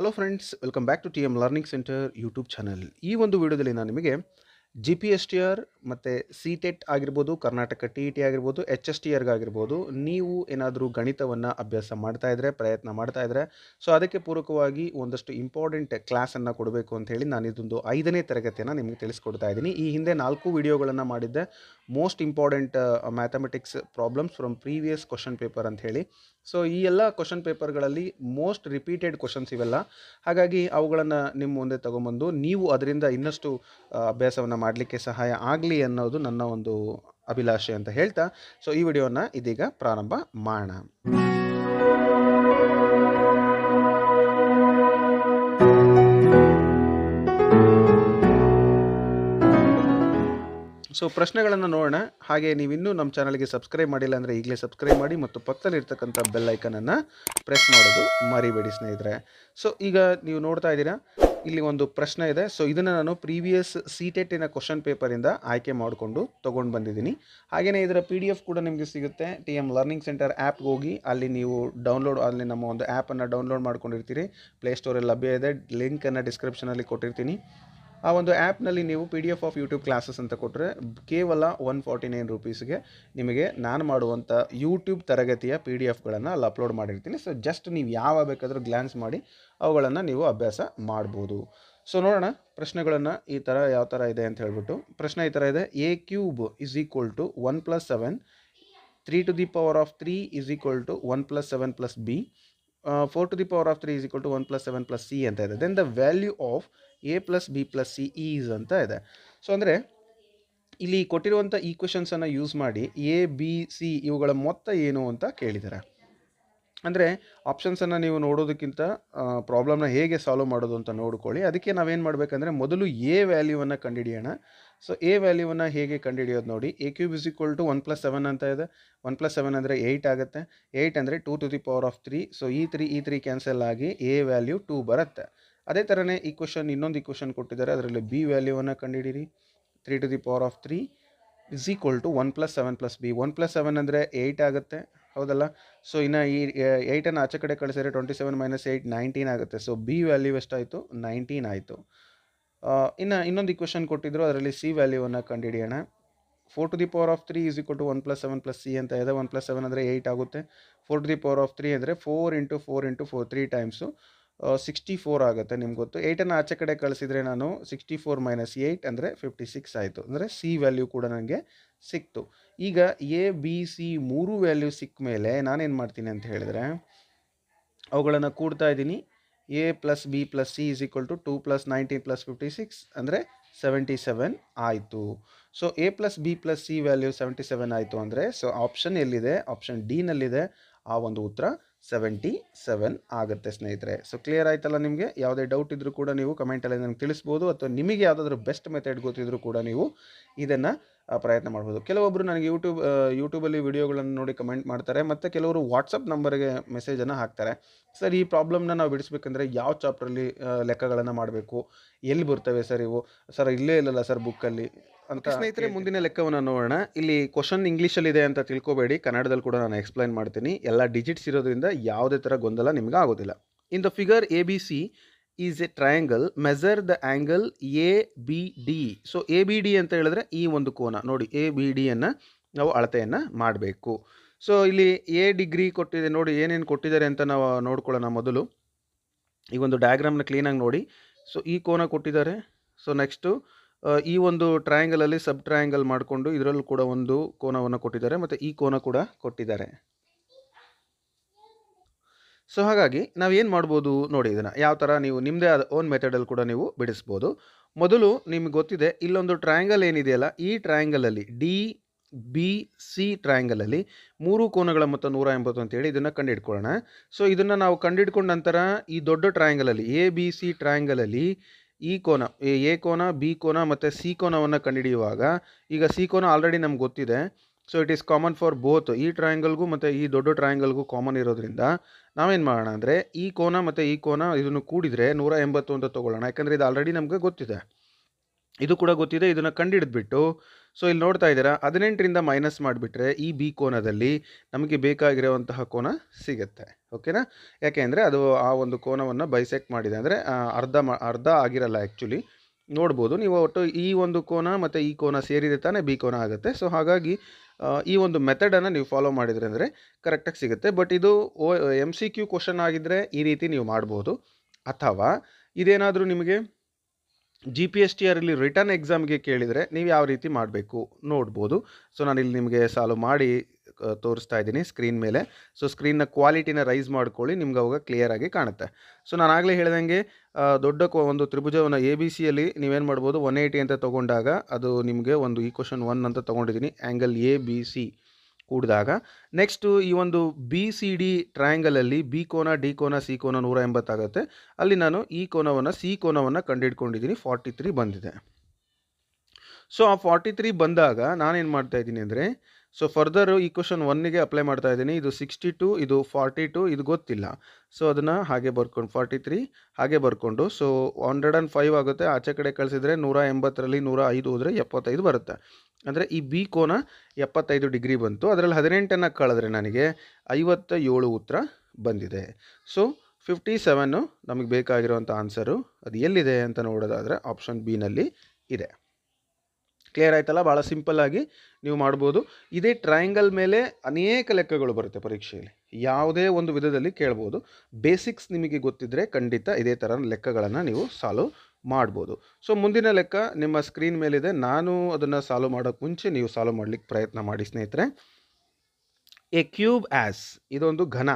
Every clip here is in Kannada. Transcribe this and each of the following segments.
Hello friends welcome back to T M learning centre YouTube channel ಈ ಒಂದು ವಿಡಿಯೋದಲ್ಲಿ ನಾನು ನಿಮಗೆ G P S T R ಮತ್ತು ಸಿ ಟೆಟ್ ಆಗಿರ್ಬೋದು ಕರ್ನಾಟಕ ಟಿ ಇ ಟಿ ಆಗಿರ್ಬೋದು ಎಚ್ ಎಸ್ ಟಿ ಆರ್ಗಾಗಿರ್ಬೋದು ನೀವು ಏನಾದರೂ ಗಣಿತವನ್ನು ಅಭ್ಯಾಸ ಮಾಡ್ತಾ ಇದ್ದರೆ ಪ್ರಯತ್ನ ಮಾಡ್ತಾ ಇದ್ದರೆ ಸೊ ಅದಕ್ಕೆ ಪೂರಕವಾಗಿ ಒಂದಷ್ಟು ಇಂಪಾರ್ಟೆಂಟ್ ಕ್ಲಾಸನ್ನು ಕೊಡಬೇಕು ಅಂತ ಹೇಳಿ ನಾನು ಇದೊಂದು ಐದನೇ ತರಗತಿಯನ್ನು ನಿಮಗೆ ತಿಳಿಸ್ಕೊಡ್ತಾ ಇದ್ದೀನಿ. ಈ ಹಿಂದೆ ನಾಲ್ಕು ವಿಡಿಯೋಗಳನ್ನು ಮಾಡಿದ್ದೆ. Most important mathematics problems from previous question paper ಅಂತ ಹೇಳಿ. ಸೊ ಈ ಎಲ್ಲ ಕ್ವಶನ್ ಪೇಪರ್ಗಳಲ್ಲಿ ಮೋಸ್ಟ್ ರಿಪೀಟೆಡ್ ಕ್ವಶನ್ಸ್ ಇವೆಲ್ಲ. ಹಾಗಾಗಿ ಅವುಗಳನ್ನು ನಿಮ್ಮ ಮುಂದೆ ತಗೊಂಬಂದು ನೀವು ಅದರಿಂದ ಇನ್ನಷ್ಟು ಅಭ್ಯಾಸವನ್ನು ಮಾಡಲಿಕ್ಕೆ ಸಹಾಯ ಆಗಲಿ ಅನ್ನೋದು ನನ್ನ ಒಂದು ಅಭಿಲಾಷೆ ಅಂತ ಹೇಳ್ತಾ ಸೊ ಈ ವಿಡಿಯೋನ ಇದೀಗ ಪ್ರಾರಂಭ ಮಾಡೋಣ. ಸೊ ಪ್ರಶ್ನೆಗಳನ್ನು ನೋಡೋಣ. ಹಾಗೆ ನೀವು ಇನ್ನೂ ನಮ್ಮ ಚಾನಲ್ಗೆ ಸಬ್ಸ್ಕ್ರೈಬ್ ಮಾಡಿಲ್ಲ ಅಂದರೆ ಈಗಲೇ ಸಬ್ಸ್ಕ್ರೈಬ್ ಮಾಡಿ ಮತ್ತು ಪಕ್ಕದಲ್ಲಿರ್ತಕ್ಕಂಥ ಬೆಲ್ ಐಕನನ್ನು ಪ್ರೆಸ್ ಮಾಡೋದು ಮರಿಬೇಡಿ ಸ್ನೇಹಿತರೆ. ಸೊ ಈಗ ನೀವು ನೋಡ್ತಾ ಇದ್ದೀರಾ ಇಲ್ಲಿ ಒಂದು ಪ್ರಶ್ನೆ ಇದೆ. ಸೊ ಇದನ್ನು ನಾನು ಪ್ರೀವಿಯಸ್ ಸಿ ಟೆಟ್ಟಿನ ಕ್ವಶನ್ ಪೇಪರಿಂದ ಆಯ್ಕೆ ಮಾಡಿಕೊಂಡು ತೊಗೊಂಡು ಬಂದಿದ್ದೀನಿ. ಹಾಗೆಯೇ ಇದರ ಪಿ ಡಿ ಎಫ್ ಕೂಡ ನಿಮಗೆ ಸಿಗುತ್ತೆ. ಟಿ ಎಂ ಲರ್ನಿಂಗ್ ಸೆಂಟರ್ ಆ್ಯಪ್ಗೆ ಹೋಗಿ ಅಲ್ಲಿ ನೀವು ಡೌನ್ಲೋಡ್ ಅಲ್ಲಿ ನಮ್ಮ ಒಂದು ಆ್ಯಪನ್ನು ಡೌನ್ಲೋಡ್ ಮಾಡ್ಕೊಂಡಿರ್ತೀರಿ. ಪ್ಲೇಸ್ಟೋರಲ್ಲಿ ಲಭ್ಯ ಇದೆ. ಲಿಂಕನ್ನು ಡಿಸ್ಕ್ರಿಪ್ಷನಲ್ಲಿ ಕೊಟ್ಟಿರ್ತೀನಿ. ಆ ಒಂದು ಆ್ಯಪ್ನಲ್ಲಿ ನೀವು P D F of YouTube classes ಅಂತ ಕೊಟ್ಟರೆ ಕೇವಲ ಒನ್ ಫಾರ್ಟಿ ನೈನ್ ರುಪೀಸ್ಗೆ ನಿಮಗೆ ನಾನು ಮಾಡುವಂಥ ಯೂಟ್ಯೂಬ್ ತರಗತಿಯ ಪಿ ಡಿ ಎಫ್ಗಳನ್ನು ಅಲ್ಲಿ ಅಪ್ಲೋಡ್ ಮಾಡಿರ್ತೀನಿ. ಸೊ ಜಸ್ಟ್ ನೀವು ಯಾವ ಬೇಕಾದರೂ ಗ್ಲ್ಯಾನ್ಸ್ ಮಾಡಿ ಅವುಗಳನ್ನು ನೀವು ಅಭ್ಯಾಸ ಮಾಡ್ಬೋದು. ಸೊ ನೋಡೋಣ ಪ್ರಶ್ನೆಗಳನ್ನು ಈ ಥರ ಯಾವ ಥರ ಇದೆ ಅಂತ ಹೇಳ್ಬಿಟ್ಟು. ಪ್ರಶ್ನೆ ಈ ಥರ ಇದೆ. A cube is equal to one plus seven three to the power of three is equal to one plus seven plus B four to the power of three is equal to one plus seven plus C ಅಂತ ಇದೆ. Then the value of A plus B plus C is ಅಂತ ಇದೆ. ಸೊ ಅಂದರೆ ಇಲ್ಲಿ ಕೊಟ್ಟಿರುವಂಥ ಈಕ್ವೆಷನ್ಸನ್ನು ಯೂಸ್ ಮಾಡಿ ಎ ಬಿ ಸಿ ಇವುಗಳ ಮೊತ್ತ ಏನು ಅಂತ ಕೇಳಿದ್ದಾರೆ ಅಂದರೆ ಆಪ್ಷನ್ಸನ್ನು ನೀವು ನೋಡೋದಕ್ಕಿಂತ ಪ್ರಾಬ್ಲಮ್ನ ಹೇಗೆ ಸಾಲ್ವ್ ಮಾಡೋದು ಅಂತ ನೋಡ್ಕೊಳ್ಳಿ. ಅದಕ್ಕೆ ನಾವೇನು ಮಾಡಬೇಕಂದ್ರೆ ಮೊದಲು ಎ ವ್ಯಾಲ್ಯೂವನ್ನು ಕಂಡುಹಿಡಿಯೋಣ. ಸೊ ಎ ವ್ಯಾಲ್ಯೂವನ್ನು ಹೇಗೆ ಕಂಡುಹಿಡಿಯೋದು ನೋಡಿ. A cube is equal to one plus seven ಅಂತ ಇದೆ. ಒನ್ ಪ್ಲಸ್ ಸೆವೆನ್ ಅಂದರೆ ಏಯ್ಟ್ ಆಗುತ್ತೆ. ಏಯ್ಟ್ ಅಂದರೆ two to the power of three so ಈ ತ್ರೀ ಈ ತ್ರೀ ಕ್ಯಾನ್ಸಲ್ ಆಗಿ ಎ ವ್ಯಾಲ್ಯೂ ಟೂ ಬರುತ್ತೆ. ಅದೇ ಥರನೇ ಈ ಕ್ವಶನ್ ಇನ್ನೊಂದು ಈ ಕ್ವಶನ್ ಕೊಟ್ಟಿದ್ದಾರೆ. ಅದರಲ್ಲಿ ಬಿ ವ್ಯಾಲ್ಯೂವನ್ನು ಕಂಡುಹಿಡೀರಿ three to the power of three is equal to one plus seven plus B one plus seven ಅಂದರೆ ಏಯ್ಟ್ ಆಗುತ್ತೆ. ಹೌದಲ್ಲ? ಸೊ ಇನ್ನು ಈ ಏಯ್ಟನ್ನು ಆಚೆ ಕಡೆ ಕಳಿಸಿದ್ರೆ twenty seven minus eight nineteen ಆಗುತ್ತೆ. ಸೊ ಬಿ ವ್ಯಾಲ್ಯೂ ಎಷ್ಟಾಯಿತು? ನೈನ್ಟೀನ್ ಆಯಿತು. ಇನ್ನು ಇನ್ನೊಂದು ಇಕ್ವೇಷನ್ ಕೊಟ್ಟಿದ್ದರು ಅದರಲ್ಲಿ ಸಿ ವ್ಯಾಲ್ಯೂವನ್ನು ಕಂಡುಹಿಡಿಯೋಣ. Four to the power of three is equal to one plus seven plus C ಅಂತ ಇದೆ. ಒನ್ ಪ್ಲಸ್ ಸೆವೆನ್ ಅಂದರೆ ಏಯ್ಟ್ ಆಗುತ್ತೆ. Four to the power of three ಅಂದರೆ four into four into four three times sixty four ಆಗುತ್ತೆ ನಿಮ್ಗೆ ಗೊತ್ತು. ಏಯ್ಟನ್ನು ಆಚೆ ಕಡೆ ಕಳಿಸಿದರೆ ನಾನು ಸಿಕ್ಸ್ಟಿ ಫೋರ್ ಮೈನಸ್ ಏಯ್ಟ್ ಅಂದರೆ ಫಿಫ್ಟಿ ಸಿಕ್ಸ್ ಆಯಿತು. ಅಂದರೆ ಸಿ ವ್ಯಾಲ್ಯೂ ಕೂಡ ನನಗೆ ಸಿಕ್ತು. ಈಗ ಎ ಬಿ ಸಿ ಮೂರು ವ್ಯಾಲ್ಯೂ ಸಿಕ್ಕ ಮೇಲೆ ನಾನೇನು ಮಾಡ್ತೀನಿ ಅಂತ ಹೇಳಿದರೆ, ಅವುಗಳನ್ನು ಕೂಡ್ತಾ ಇದ್ದೀನಿ. A plus B plus C is equal to two plus nineteen plus fifty six ಅಂದರೆ ಸೆವೆಂಟಿ ಸೆವೆನ್ ಆಯಿತು. So A plus B plus C value seventy seven ಆಯಿತು ಅಂದರೆ ಸೊ ಆಪ್ಷನ್ ಎಲ್ಲಿದೆ? ಆಪ್ಷನ್ ಡಿನಲ್ಲಿದೆ ಆ ಒಂದು ಉತ್ತರ ಸೆವೆಂಟಿ ಸೆವೆನ್ ಆಗುತ್ತೆ, ಸ್ನೇಹಿತರೆ. ಸೊ ಕ್ಲಿಯರ್ ಆಯ್ತಲ್ಲ ನಿಮಗೆ? ಯಾವುದೇ ಡೌಟ್ ಇದ್ದರೂ ಕೂಡ ನೀವು ಕಮೆಂಟಲ್ಲಿ ನನಗೆ ತಿಳಿಸ್ಬೋದು, ಅಥವಾ ನಿಮಗೆ ಯಾವುದಾದ್ರೂ ಬೆಸ್ಟ್ ಮೆಥಡ್ ಗೊತ್ತಿದ್ರೂ ಕೂಡ ನೀವು ಇದನ್ನು ಪ್ರಯತ್ನ ಮಾಡ್ಬೋದು. ಕೆಲವೊಬ್ಬರು ನನಗೆ ಯೂಟ್ಯೂಬ್ ಯೂಟ್ಯೂಬಲ್ಲಿ ವೀಡಿಯೋಗಳನ್ನು ನೋಡಿ ಕಮೆಂಟ್ ಮಾಡ್ತಾರೆ, ಮತ್ತು ಕೆಲವರು ವಾಟ್ಸಪ್ ನಂಬರ್ಗೆ ಮೆಸೇಜನ್ನು ಹಾಕ್ತಾರೆ. ಸರ್, ಈ ಪ್ರಾಬ್ಲಮ್ನ ನಾವು ಬಿಡಿಸ್ಬೇಕಂದ್ರೆ ಯಾವ ಚಾಪ್ಟ್ರಲ್ಲಿ ಲೆಕ್ಕಗಳನ್ನು ಮಾಡಬೇಕು? ಎಲ್ಲಿ ಬರ್ತವೆ ಸರ್ ಇವು? ಸರ್, ಇಲ್ಲೇ ಇಲ್ಲಲ್ಲ ಸರ್ ಬುಕ್ಕಲ್ಲಿ ಅಂತ ಸ್ನೇಹಿತರೆ ಮುಂದಿನ ಲೆಕ್ಕವನ್ನು ನೋಡೋಣ. ಇಲ್ಲಿ ಕ್ವಶನ್ ಇಂಗ್ಲೀಷಲ್ಲಿದೆ ಅಂತ ತಿಳ್ಕೊಬೇಡಿ. ಕನ್ನಡದಲ್ಲಿ ಕೂಡ ನಾನು ಎಕ್ಸ್ಪ್ಲೈನ್ ಮಾಡ್ತೀನಿ. ಎಲ್ಲ ಡಿಜಿಟ್ಸ್ ಇರೋದ್ರಿಂದ ಯಾವುದೇ ಥರ ಗೊಂದಲ ನಿಮ್ಗೆ ಆಗೋದಿಲ್ಲ. In the figure A B C is a triangle measure the angle A B D so A B D ಅಂತ ಹೇಳಿದ್ರೆ ಈ ಒಂದು ಕೋನ. ನೋಡಿ ಎ ಬಿ ಡಿಯನ್ನು ನಾವು ಅಳತೆಯನ್ನು ಮಾಡಬೇಕು. ಸೊ ಇಲ್ಲಿ ಎ ಡಿಗ್ರಿ ಕೊಟ್ಟಿದೆ. ನೋಡಿ ಏನೇನು ಕೊಟ್ಟಿದ್ದಾರೆ ಅಂತ ನಾವು ನೋಡ್ಕೊಳ್ಳೋಣ ಮೊದಲು. ಈ ಒಂದು ಡಯಾಗ್ರಾಮ್ನ ಕ್ಲೀನಾಗಿ ನೋಡಿ. ಸೊ ಈ ಕೋನ ಕೊಟ್ಟಿದ್ದಾರೆ. ಸೊ ನೆಕ್ಸ್ಟು ಈ ಒಂದು ಟ್ರಯಾಂಗಲಲ್ಲಿ ಸಬ್ ಟ್ರಯಾಂಗಲ್ ಮಾಡಿಕೊಂಡು ಇದರಲ್ಲೂ ಕೂಡ ಒಂದು ಕೋನವನ್ನು ಕೊಟ್ಟಿದ್ದಾರೆ ಮತ್ತು ಈ ಕೋನ ಕೂಡ ಕೊಟ್ಟಿದ್ದಾರೆ. ಸೊ ಹಾಗಾಗಿ ನಾವೇನು ಮಾಡ್ಬೋದು ನೋಡಿ ಇದನ್ನು. ಯಾವ ಥರ ನೀವು ನಿಮ್ಮದೇ ಆದ ಓನ್ ಮೆಥಡಲ್ಲಿ ಕೂಡ ನೀವು ಬಿಡಿಸ್ಬೋದು. ಮೊದಲು ನಿಮ್ಗೆ ಗೊತ್ತಿದೆ ಇಲ್ಲೊಂದು ಟ್ರಯಾಂಗಲ್ ಏನಿದೆಯಲ್ಲ, ಈ ಟ್ರಯಾಂಗಲಲ್ಲಿ ಡಿ ಬಿ ಸಿ ಟ್ರಯಾಂಗಲಲ್ಲಿ ಮೂರು ಕೋನಗಳ ಮೊತ್ತ ನೂರ ಎಂಬತ್ತು ಅಂತೇಳಿ ಇದನ್ನು ಕಂಡುಹಿಡ್ಕೊಳ್ಳೋಣ ಸೊ ಇದನ್ನು ನಾವು ಕಂಡುಹಿಡ್ಕೊಂಡ ನಂತರ ಈ ದೊಡ್ಡ ಟ್ರಯಾಂಗಲಲ್ಲಿ ಎ ಬಿ ಸಿ ಟ್ರಯಾಂಗಲಲ್ಲಿ ಈ ಕೋನ, ಎ ಕೋನ, ಬಿ ಕೋನ ಮತ್ತು ಸಿ ಕೋನವನ್ನು ಕಂಡುಹಿಡಿಯುವಾಗ, ಈಗ ಸಿ ಕೋನ ಆಲ್ರೆಡಿ ನಮ್ಗೆ ಗೊತ್ತಿದೆ. So it is common for both ಈ ಟ್ರಯಾಂಗಲ್ಗೂ ಮತ್ತು ಈ ದೊಡ್ಡ ಟ್ರಯಾಂಗಲ್ಗೂ ಕಾಮನ್ ಇರೋದ್ರಿಂದ ನಾವೇನು ಮಾಡೋಣ ಅಂದರೆ ಈ ಕೋನ ಮತ್ತು ಈ ಕೋನ ಇದನ್ನು ಕೂಡಿದರೆ ನೂರ ಎಂಬತ್ತು ಅಂತ ತೊಗೊಳ್ಳೋಣ. ಯಾಕಂದರೆ ಇದು ಆಲ್ರೆಡಿ ನಮಗೆ ಗೊತ್ತಿದೆ. ಇದು ಕೂಡ ಗೊತ್ತಿದೆ, ಇದನ್ನು ಕಂಡುಹಿಡಿದ್ಬಿಟ್ಟು ಸೊ ಇಲ್ಲಿ ನೋಡ್ತಾ ಇದ್ದೀರಾ, ಹದಿನೆಂಟರಿಂದ ಮೈನಸ್ ಮಾಡಿಬಿಟ್ರೆ ಈ ಬಿ ಕೋನದಲ್ಲಿ ನಮಗೆ ಬೇಕಾಗಿರುವಂತಹ ಕೋನ ಸಿಗುತ್ತೆ, ಓಕೆನಾ? ಯಾಕೆ ಅಂದರೆ ಅದು ಆ ಒಂದು ಕೋನವನ್ನು ಬೈಸೆಕ್ಟ್ ಮಾಡಿದೆ ಅಂದರೆ ಅರ್ಧ ಅರ್ಧ ಆಗಿರಲ್ಲ ಆ್ಯಕ್ಚುಲಿ ನೋಡ್ಬೋದು, ನೀವು ಒಟ್ಟು ಈ ಒಂದು ಕೋನ ಮತ್ತು ಈ ಕೋನ ಸೇರಿದೆ ತಾನೇ ಬಿ ಕೋನ ಆಗುತ್ತೆ. ಸೊ ಹಾಗಾಗಿ ಈ ಒಂದು ಮೆಥಡನ್ನು ನೀವು ಫಾಲೋ ಮಾಡಿದ್ರೆ ಅಂದರೆ ಕರೆಕ್ಟಾಗಿ ಸಿಗುತ್ತೆ. ಬಟ್ ಇದು O M C Q question ಆಗಿದ್ದರೆ ಈ ರೀತಿ ನೀವು ಮಾಡ್ಬೋದು. ಅಥವಾ ಇದೇನಾದರೂ ನಿಮಗೆ ಜಿ ಪಿ ಎಸ್ ಟಿ ಆರಲ್ಲಿ ರಿಟರ್ನ್ ಎಕ್ಸಾಮ್ಗೆ ಕೇಳಿದರೆ ನೀವು ಯಾವ ರೀತಿ ಮಾಡಬೇಕು ನೋಡ್ಬೋದು. ಸೊ ನಾನು ಇಲ್ಲಿ ನಿಮಗೆ ಸಾಲ್ವ್ ಮಾಡಿ ತೋರಿಸ್ತಾ ಇದ್ದೀನಿ ಸ್ಕ್ರೀನ್ ಮೇಲೆ. ಸೊ ಸ್ಕ್ರೀನ್ನ ಕ್ವಾಲಿಟಿನ ರೈಸ್ ಮಾಡ್ಕೊಳ್ಳಿ, ನಿಮ್ಗೆ ಅವಾಗ ಕ್ಲಿಯರ್ ಆಗಿ ಕಾಣುತ್ತೆ. ಸೊ ನಾನು ಆಗಲೇ ಹೇಳ್ದಂಗೆ ದೊಡ್ಡ ಒಂದು ತ್ರಿಭುಜವನ್ನು ಎ ಬಿ ಸಿಯಲ್ಲಿ ನೀವೇನು ಮಾಡ್ಬೋದು ಒನ್ ಏಯ್ಟಿ ಅಂತ ತೊಗೊಂಡಾಗ ಅದು ನಿಮಗೆ ಒಂದು ಈ ಕ್ವಶನ್ ಒನ್ ಅಂತ ತೊಗೊಂಡಿದ್ದೀನಿ ಆ್ಯಂಗಲ್ ಎ ಬಿ ಸಿ ಕೂಡಿದಾಗ ನೆಕ್ಸ್ಟು ಈ ಒಂದು ಬಿ ಸಿ ಡಿ ಟ್ರಯಾಂಗಲಲ್ಲಿ ಬಿ ಕೋನ ಡಿ ಕೋನ ಸಿ ಕೋನ ನೂರ ಎಂಬತ್ತಾಗುತ್ತೆ. ಅಲ್ಲಿ ನಾನು ಈ ಕೋನವನ್ನು ಸಿ ಕೋನವನ್ನು ಕಂಡುಹಿಡ್ಕೊಂಡಿದ್ದೀನಿ ಫಾರ್ಟಿ ತ್ರೀ ಬಂದಿದೆ. ಸೊ ಆ ಫಾರ್ಟಿ ತ್ರೀ ಬಂದಾಗ ನಾನೇನು ಮಾಡ್ತಾ ಇದ್ದೀನಿ ಅಂದರೆ ಸೊ ಫರ್ದರ್ ಈ ಕ್ವಶನ್ ಒನ್ನಿಗೆ ಅಪ್ಲೈ ಮಾಡ್ತಾ ಇದ್ದೀನಿ. ಇದು ಸಿಕ್ಸ್ಟಿ ಟು ಇದು ಫಾರ್ಟಿ ಟು ಇದು ಗೊತ್ತಿಲ್ಲ. ಸೊ ಅದನ್ನು ಹಾಗೆ ಬರ್ಕೊಂಡು ಫಾರ್ಟಿ ತ್ರೀ ಹಾಗೆ ಬರ್ಕೊಂಡು ಸೊ ಹಂಡ್ರೆಡ್ ಆ್ಯಂಡ್ ಫೈವ್ ಆಗುತ್ತೆ. ಆಚೆ ಕಡೆ ಕಳಿಸಿದ್ರೆ ನೂರ ಎಂಬತ್ತರಲ್ಲಿ ನೂರ ಐದು ಹೋದರೆ ಎಪ್ಪತ್ತೈದು ಬರುತ್ತೆ. ಅಂದರೆ ಈ ಬಿ ಕೋನ ಎಪ್ಪತ್ತೈದು ಡಿಗ್ರಿ ಬಂತು. ಅದರಲ್ಲಿ ಹದಿನೆಂಟನ್ನು ಕಳೆದ್ರೆ ನನಗೆ ಐವತ್ತ ಏಳು ಉತ್ತರ ಬಂದಿದೆ. ಸೊ ಫಿಫ್ಟಿ ಸೆವೆನ್ನು ನಮಗೆ ಬೇಕಾಗಿರುವಂಥ ಆನ್ಸರು ಅದು ಎಲ್ಲಿದೆ ಅಂತ ನೋಡೋದಾದರೆ ಆಪ್ಷನ್ ಬಿನಲ್ಲಿ ಇದೆ. ಕ್ಲಿಯರ್ ಆಯ್ತಲ್ಲ? ಭಾಳ ಸಿಂಪಲ್ಲಾಗಿ ನೀವು ಮಾಡ್ಬೋದು. ಇದೇ ಟ್ರಯಾಂಗಲ್ ಮೇಲೆ ಅನೇಕ ಲೆಕ್ಕಗಳು ಬರುತ್ತೆ ಪರೀಕ್ಷೆಯಲ್ಲಿ. ಯಾವುದೇ ಒಂದು ವಿಧದಲ್ಲಿ ಕೇಳ್ಬೋದು. ಬೇಸಿಕ್ಸ್ ನಿಮಗೆ ಗೊತ್ತಿದ್ದರೆ ಖಂಡಿತ ಇದೇ ಥರ ಲೆಕ್ಕಗಳನ್ನು ನೀವು ಸಾಲ್ವ್ ಮಾಡ್ಬೋದು. ಸೊ ಮುಂದಿನ ಲೆಕ್ಕ ನಿಮ್ಮ ಸ್ಕ್ರೀನ್ ಮೇಲಿದೆ. ನಾನು ಅದನ್ನು ಸಾಲ್ವ್ ಮಾಡೋಕ್ಕೆ ಮುಂಚೆ ನೀವು ಸಾಲ್ವ್ ಮಾಡಲಿಕ್ಕೆ ಪ್ರಯತ್ನ ಮಾಡಿ, ಸ್ನೇಹಿತರೆ. ಎ ಕ್ಯೂಬ್ ಆ್ಯಸ್ ಇದೊಂದು ಘನ.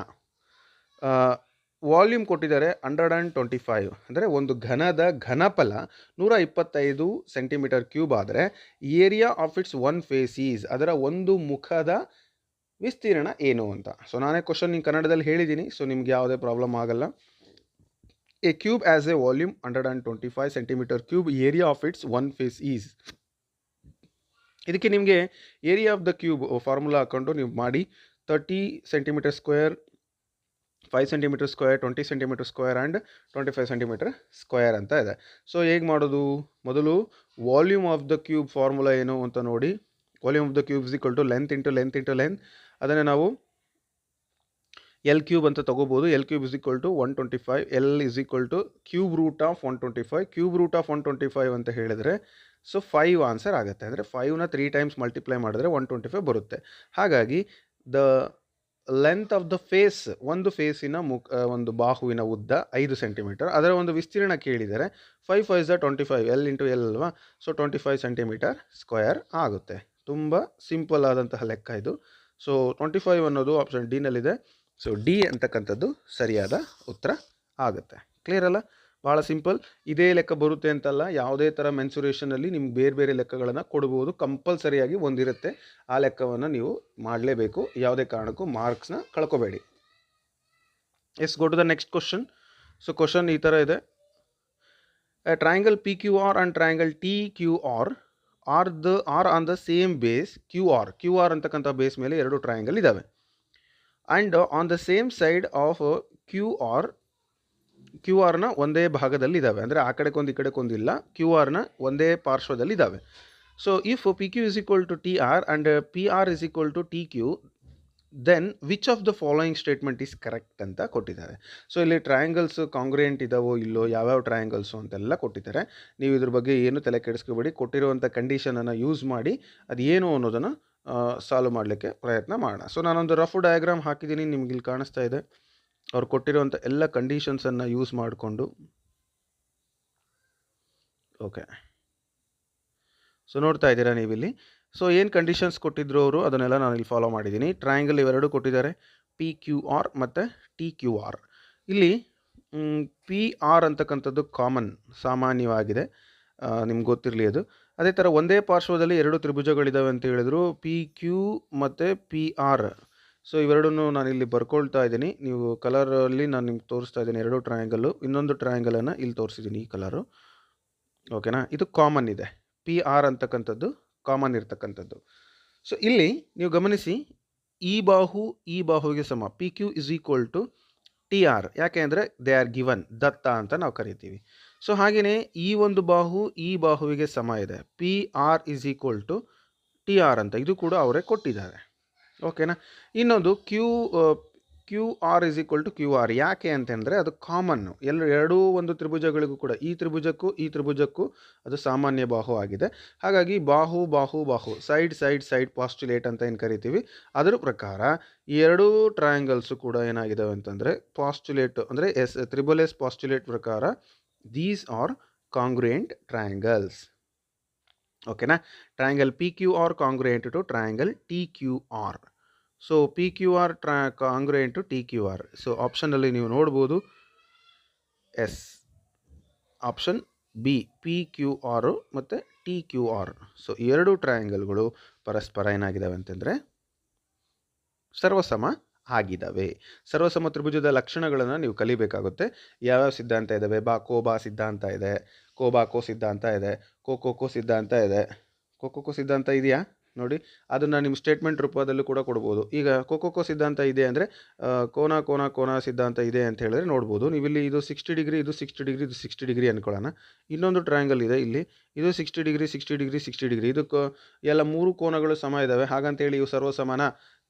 ವಾಲ್ಯೂಮ್ ಕೊಟ್ಟಿದ್ದಾರೆ ಹಂಡ್ರೆಡ್ ಆ್ಯಂಡ್ ಟ್ವೆಂಟಿ ಫೈವ್ ಅಂದರೆ ಒಂದು ಘನದ ಘನಫಲ ನೂರ ಇಪ್ಪತ್ತೈದು ಸೆಂಟಿಮೀಟರ್ ಕ್ಯೂಬ್ ಆದರೆ area of its one faces ಅದರ ಒಂದು ಮುಖದ ವಿಸ್ತೀರ್ಣ ಏನು ಅಂತ. ಸೊ ನಾನೇ ಕ್ವಶನ್ ನೀವು ಕನ್ನಡದಲ್ಲಿ ಹೇಳಿದ್ದೀನಿ. ಸೊ ನಿಮ್ಗೆ ಯಾವುದೇ ಪ್ರಾಬ್ಲಮ್ ಆಗಲ್ಲ. A cube has a volume hundred and twenty five of its one face is ಇದಕ್ಕೆ ನಿಮಗೆ area of the cube formula ಹಾಕ್ಕೊಂಡು ನೀವು ಮಾಡಿ thirty centimetre square five centimetre square twenty centimetre square and twenty five centimetre square ಅಂತ ಇದೆ. ಸೊ ಹೇಗೆ ಮಾಡೋದು? ಮೊದಲು volume of the cube formula ಏನು ಅಂತ ನೋಡಿ. Volume of the cube is equal to length into length into length ಅದನ್ನು ನಾವು ಎಲ್ ಕ್ಯೂಬ್ ಅಂತ ತಗೋಬೋದು. L cube is equal to one twenty five L is equal to cube root of one twenty five cube root of one twenty five ಅಂತ ಹೇಳಿದರೆ ಸೊ ಫೈವ್ ಆನ್ಸರ್ ಆಗುತ್ತೆ. ಅಂದರೆ ಫೈವ್ನ ತ್ರೀ ಟೈಮ್ಸ್ ಮಲ್ಟಿಪ್ಲೈ ಮಾಡಿದ್ರೆ ಒನ್ ಟ್ವೆಂಟಿ ಫೈವ್ ಬರುತ್ತೆ. ಹಾಗಾಗಿ the length of the face ಒಂದು ಫೇಸಿನ ಮುಖ ಒಂದು ಬಾಹುವಿನ ಉದ್ದ ಐದು ಸೆಂಟಿಮೀಟರ್ ಅದರ ಒಂದು ವಿಸ್ತೀರ್ಣ ಕೇಳಿದರೆ five five the twenty five L into L ಅಲ್ವಾ? So twenty five centimetre square ಆಗುತ್ತೆ. ತುಂಬ ಸಿಂಪಲ್ ಆದಂತಹ ಲೆಕ್ಕ ಇದು. ಸೊ ಟ್ವೆಂಟಿ ಫೈವ್ ಅನ್ನೋದು ಆಪ್ಷನ್ ಡಿನಲ್ಲಿದೆ ಸೊ ಡಿ ಅಂತಕ್ಕಂಥದ್ದು ಸರಿಯಾದ ಉತ್ತರ ಆಗುತ್ತೆ. ಕ್ಲಿಯರ್ ಅಲ್ಲ? ಭಾಳ ಸಿಂಪಲ್. ಇದೇ ಲೆಕ್ಕ ಬರುತ್ತೆ ಅಂತಲ್ಲ, ಯಾವುದೇ ಥರ ಮೆನ್ಸುರೇಷನಲ್ಲಿ ನಿಮ್ಗೆ ಬೇರೆ ಬೇರೆ ಲೆಕ್ಕಗಳನ್ನು ಕೊಡ್ಬೋದು, ಕಂಪಲ್ಸರಿಯಾಗಿ ಒಂದಿರುತ್ತೆ. ಆ ಲೆಕ್ಕವನ್ನು ನೀವು ಮಾಡಲೇಬೇಕು. ಯಾವುದೇ ಕಾರಣಕ್ಕೂ ಮಾರ್ಕ್ಸ್ನ ಕಳ್ಕೊಬೇಡಿ. Yes go to the next question so question ಈ ಥರ ಇದೆ. Triangle P Q R and triangle T Q R are the are on the same base Q R Q R ಅಂತಕ್ಕಂಥ ಬೇಸ್ ಮೇಲೆ ಎರಡು ಟ್ರಯಾಂಗಲ್ ಇದ್ದಾವೆ and on the same side of Q R Q ಆರ್ನ ಒಂದೇ ಭಾಗದಲ್ಲಿ ಇದ್ದಾವೆ ಅಂದರೆ ಆ ಕಡೆಗೊಂದು ಈ ಕಡೆಗೊಂದಿಲ್ಲ ಕ್ಯೂ ಆರ್ನ ಒಂದೇ ಪಾರ್ಶ್ವದಲ್ಲಿ ಇದ್ದಾವೆ so if P Q is equal to T R and P R is equal to T Q then which of the following statement is correct ಅಂತ ಕೊಟ್ಟಿದ್ದಾರೆ. ಸೊ ಇಲ್ಲಿ ಟ್ರಯಾಂಗಲ್ಸ್ ಕಾಂಗ್ರಿಯೆಂಟ್ ಇದಾವೋ ಇಲ್ಲೋ, ಯಾವ್ಯಾವ ಟ್ರಯಾಂಗಲ್ಸು ಅಂತೆಲ್ಲ ಕೊಟ್ಟಿದ್ದಾರೆ. ನೀವು ಇದ್ರ ಬಗ್ಗೆ ಏನು ತಲೆ ಕೆಡಿಸ್ಕೋಬೇಡಿ. ಕೊಟ್ಟಿರುವಂಥ ಕಂಡೀಷನನ್ನು ಯೂಸ್ ಮಾಡಿ ಅದು ಏನು ಅನ್ನೋದನ್ನು ಸಾಲ್ವ್ ಮಾಡಲಿಕ್ಕೆ ಪ್ರಯತ್ನ ಮಾಡೋಣ. ಸೊ ನಾನೊಂದು ರಫ್ ಡಯಾಗ್ರಾಮ್ ಹಾಕಿದ್ದೀನಿ, ನಿಮ್ಗೆ ಇಲ್ಲಿ ಕಾಣಿಸ್ತಾ ಇದೆ. ಅವ್ರು ಕೊಟ್ಟಿರುವಂಥ ಎಲ್ಲ ಕಂಡೀಷನ್ಸನ್ನು ಯೂಸ್ ಮಾಡಿಕೊಂಡು. ಓಕೆ ಸೊ ನೋಡ್ತಾ ಇದ್ದೀರಾ ನೀವಿಲ್ಲಿ? ಸೊ ಏನು ಕಂಡೀಷನ್ಸ್ ಕೊಟ್ಟಿದ್ರು ಅವರು? ಅದನ್ನೆಲ್ಲ ನಾನು ಇಲ್ಲಿ ಫಾಲೋ ಮಾಡಿದ್ದೀನಿ. ಟ್ರಯಾಂಗಲ್ ಇವೆರಡು ಕೊಟ್ಟಿದ್ದಾರೆ. ಪಿ ಕ್ಯೂ ಆರ್ ಮತ್ತು ಟಿ ಕ್ಯೂ ಆರ್ ಇಲ್ಲಿ ಪಿ ಆರ್ ಅಂತಕ್ಕಂಥದ್ದು ಕಾಮನ್ ಸಾಮಾನ್ಯವಾಗಿದೆ. ನಿಮ್ಗೆ ಗೊತ್ತಿರಲಿ ಅದು. ಅದೇ ಥರ ಒಂದೇ ಪಾರ್ಶ್ವದಲ್ಲಿ ಎರಡು ತ್ರಿಭುಜಗಳಿದ್ದಾವೆ ಅಂತ ಹೇಳಿದ್ರು. ಪಿ ಕ್ಯೂ ಮತ್ತು ಪಿ ಆರ್ ಸೊ ಇವೆರಡನ್ನು ನಾನು ಇಲ್ಲಿ ಬರ್ಕೊಳ್ತಾ ಇದ್ದೀನಿ. ನೀವು ಕಲರಲ್ಲಿ ನಾನು ನಿಮ್ಗೆ ತೋರಿಸ್ತಾ ಇದ್ದೀನಿ ಎರಡು ಟ್ರಯಾಂಗಲ್ಲು ಇನ್ನೊಂದು ಟ್ರಯಾಂಗಲನ್ನು ಇಲ್ಲಿ ತೋರಿಸಿದ್ದೀನಿ ಈ ಕಲರು ಓಕೆನಾ ಇದು ಕಾಮನ್ ಇದೆ. ಪಿ ಆರ್ ಅಂತಕ್ಕಂಥದ್ದು ಕಾಮನ್ ಇರ್ತಕ್ಕಂಥದ್ದು. ಸೊ ಇಲ್ಲಿ ನೀವು ಗಮನಿಸಿ, ಈ ಬಾಹು, ಈ ಬಾಹುವಿಗೆ ಸಮ. P Q is equal to T R ಯಾಕೆ ಅಂದರೆ ದೇ ಆರ್ ಗಿವನ್ ದತ್ತ ಅಂತ ನಾವು ಕರಿತೀವಿ. ಸೊ ಹಾಗೆಯೇ ಈ ಒಂದು ಬಾಹು ಈ ಬಾಹುವಿಗೆ ಸಮ ಇದೆ. P R is equal to T R ಅಂತ. ಇದು ಕೂಡ ಅವರೇ ಕೊಟ್ಟಿದ್ದಾರೆ. ಓಕೆನಾ ಇನ್ನೊಂದು Q Q R is equal to Q R ಯಾಕೆ ಅಂತಂದರೆ ಅದು ಕಾಮನ್ನು ಎಲ್ಲ ಎರಡೂ ಒಂದು ತ್ರಿಭುಜಗಳಿಗೂ ಕೂಡ ಈ ತ್ರಿಭುಜಕ್ಕೂ ಈ ತ್ರಿಭುಜಕ್ಕೂ ಅದು ಸಾಮಾನ್ಯ ಬಾಹು ಆಗಿದೆ. ಹಾಗಾಗಿ ಬಾಹು ಬಾಹು ಬಾಹು. ಸೈಡ್ ಸೈಡ್ ಸೈಡ್ ಪಾಸ್ಟುಲೇಟ್ ಅಂತ ಏನು ಕರಿತೀವಿ? ಅದರ ಪ್ರಕಾರ ಈ ಎರಡೂ ಟ್ರಯಾಂಗಲ್ಸು ಕೂಡ ಏನಾಗಿದ್ದಾವೆ ಅಂತಂದರೆ ಪಾಸ್ಟುಲೇಟ್ ಅಂದರೆ ಎಸ್, ತ್ರಿಬಲ್ ಎಸ್ ಪಾಸ್ಟುಲೇಟ್ ಪ್ರಕಾರ ದೀಸ್ ಆರ್ ಕಾಂಗ್ರುಯೆಂಟ್ ಟ್ರಯಾಂಗಲ್ಸ್ ಓಕೆನಾ triangle P Q R congruent to triangle T Q R so P Q R ಟ್ರಾ congruent to T Q R so ಆಪ್ಷನಲ್ಲಿ ನೀವು ನೋಡ್ಬೋದು yes option B P Q R ಮತ್ತು ಟಿ ಕ್ಯೂ ಆರ್ ಸೊ ಎರಡು ಟ್ರಯಾಂಗಲ್ಗಳು ಪರಸ್ಪರ ಏನಾಗಿದ್ದಾವೆ ಅಂತಂದರೆ ಸರ್ವಸಮ ಆಗಿದ್ದಾವೆ. ಸರ್ವಸಮ ತ್ರಿಭುಜದ ಲಕ್ಷಣಗಳನ್ನು ನೀವು ಕಲಿಬೇಕಾಗುತ್ತೆ. ಯಾವ್ಯಾವ ಸಿದ್ಧಾಂತ ಇದ್ದಾವೆ ಬಾ ಕೋಬಾ ಸಿದ್ಧಾಂತ ಇದೆ. ಕೋಬಾಕೋ ಸಿದ್ಧಾಂತ ಇದೆ. ಕೋಕೋಕೋ ಸಿದ್ಧಾಂತ ಇದೆ. ಕೋಕೋಕೋ ಸಿದ್ಧಾಂತ ಇದೆಯಾ? ನೋಡಿ, ಅದನ್ನು ನಿಮ್ಮ ಸ್ಟೇಟ್ಮೆಂಟ್ ರೂಪದಲ್ಲೂ ಕೂಡ ಕೊಡ್ಬೋದು. ಈಗ ಕೋಕೋಕೋ ಸಿದ್ಧಾಂತ ಇದೆ ಅಂದರೆ ಕೋನ ಕೋನ ಕೋನ ಸಿದ್ಧಾಂತ ಇದೆ ಅಂತ ಹೇಳಿದ್ರೆ ನೋಡ್ಬೋದು. ನೀವಿಲ್ಲಿ ಇದು ಸಿಕ್ಸ್ಟಿ ಡಿಗ್ರಿ, ಇದು ಸಿಕ್ಸ್ಟಿ ಡಿಗ್ರಿ, ಇದು ಸಿಕ್ಸ್ಟಿ ಡಿಗ್ರಿ ಅಂದ್ಕೊಳ್ಳೋಣ ಇನ್ನೊಂದು ಟ್ರಯಾಂಗಲ್ ಇದೆ ಇಲ್ಲಿ. ಇದು sixty degree sixty degree sixty degree. ಇದಕ್ಕೆ ಎಲ್ಲ ಮೂರು ಕೋನಗಳು ಸಮ ಇದ್ದಾವೆ ಹಾಗಂತೇಳಿ ಇವು ಸರ್ವಸಮಾನ.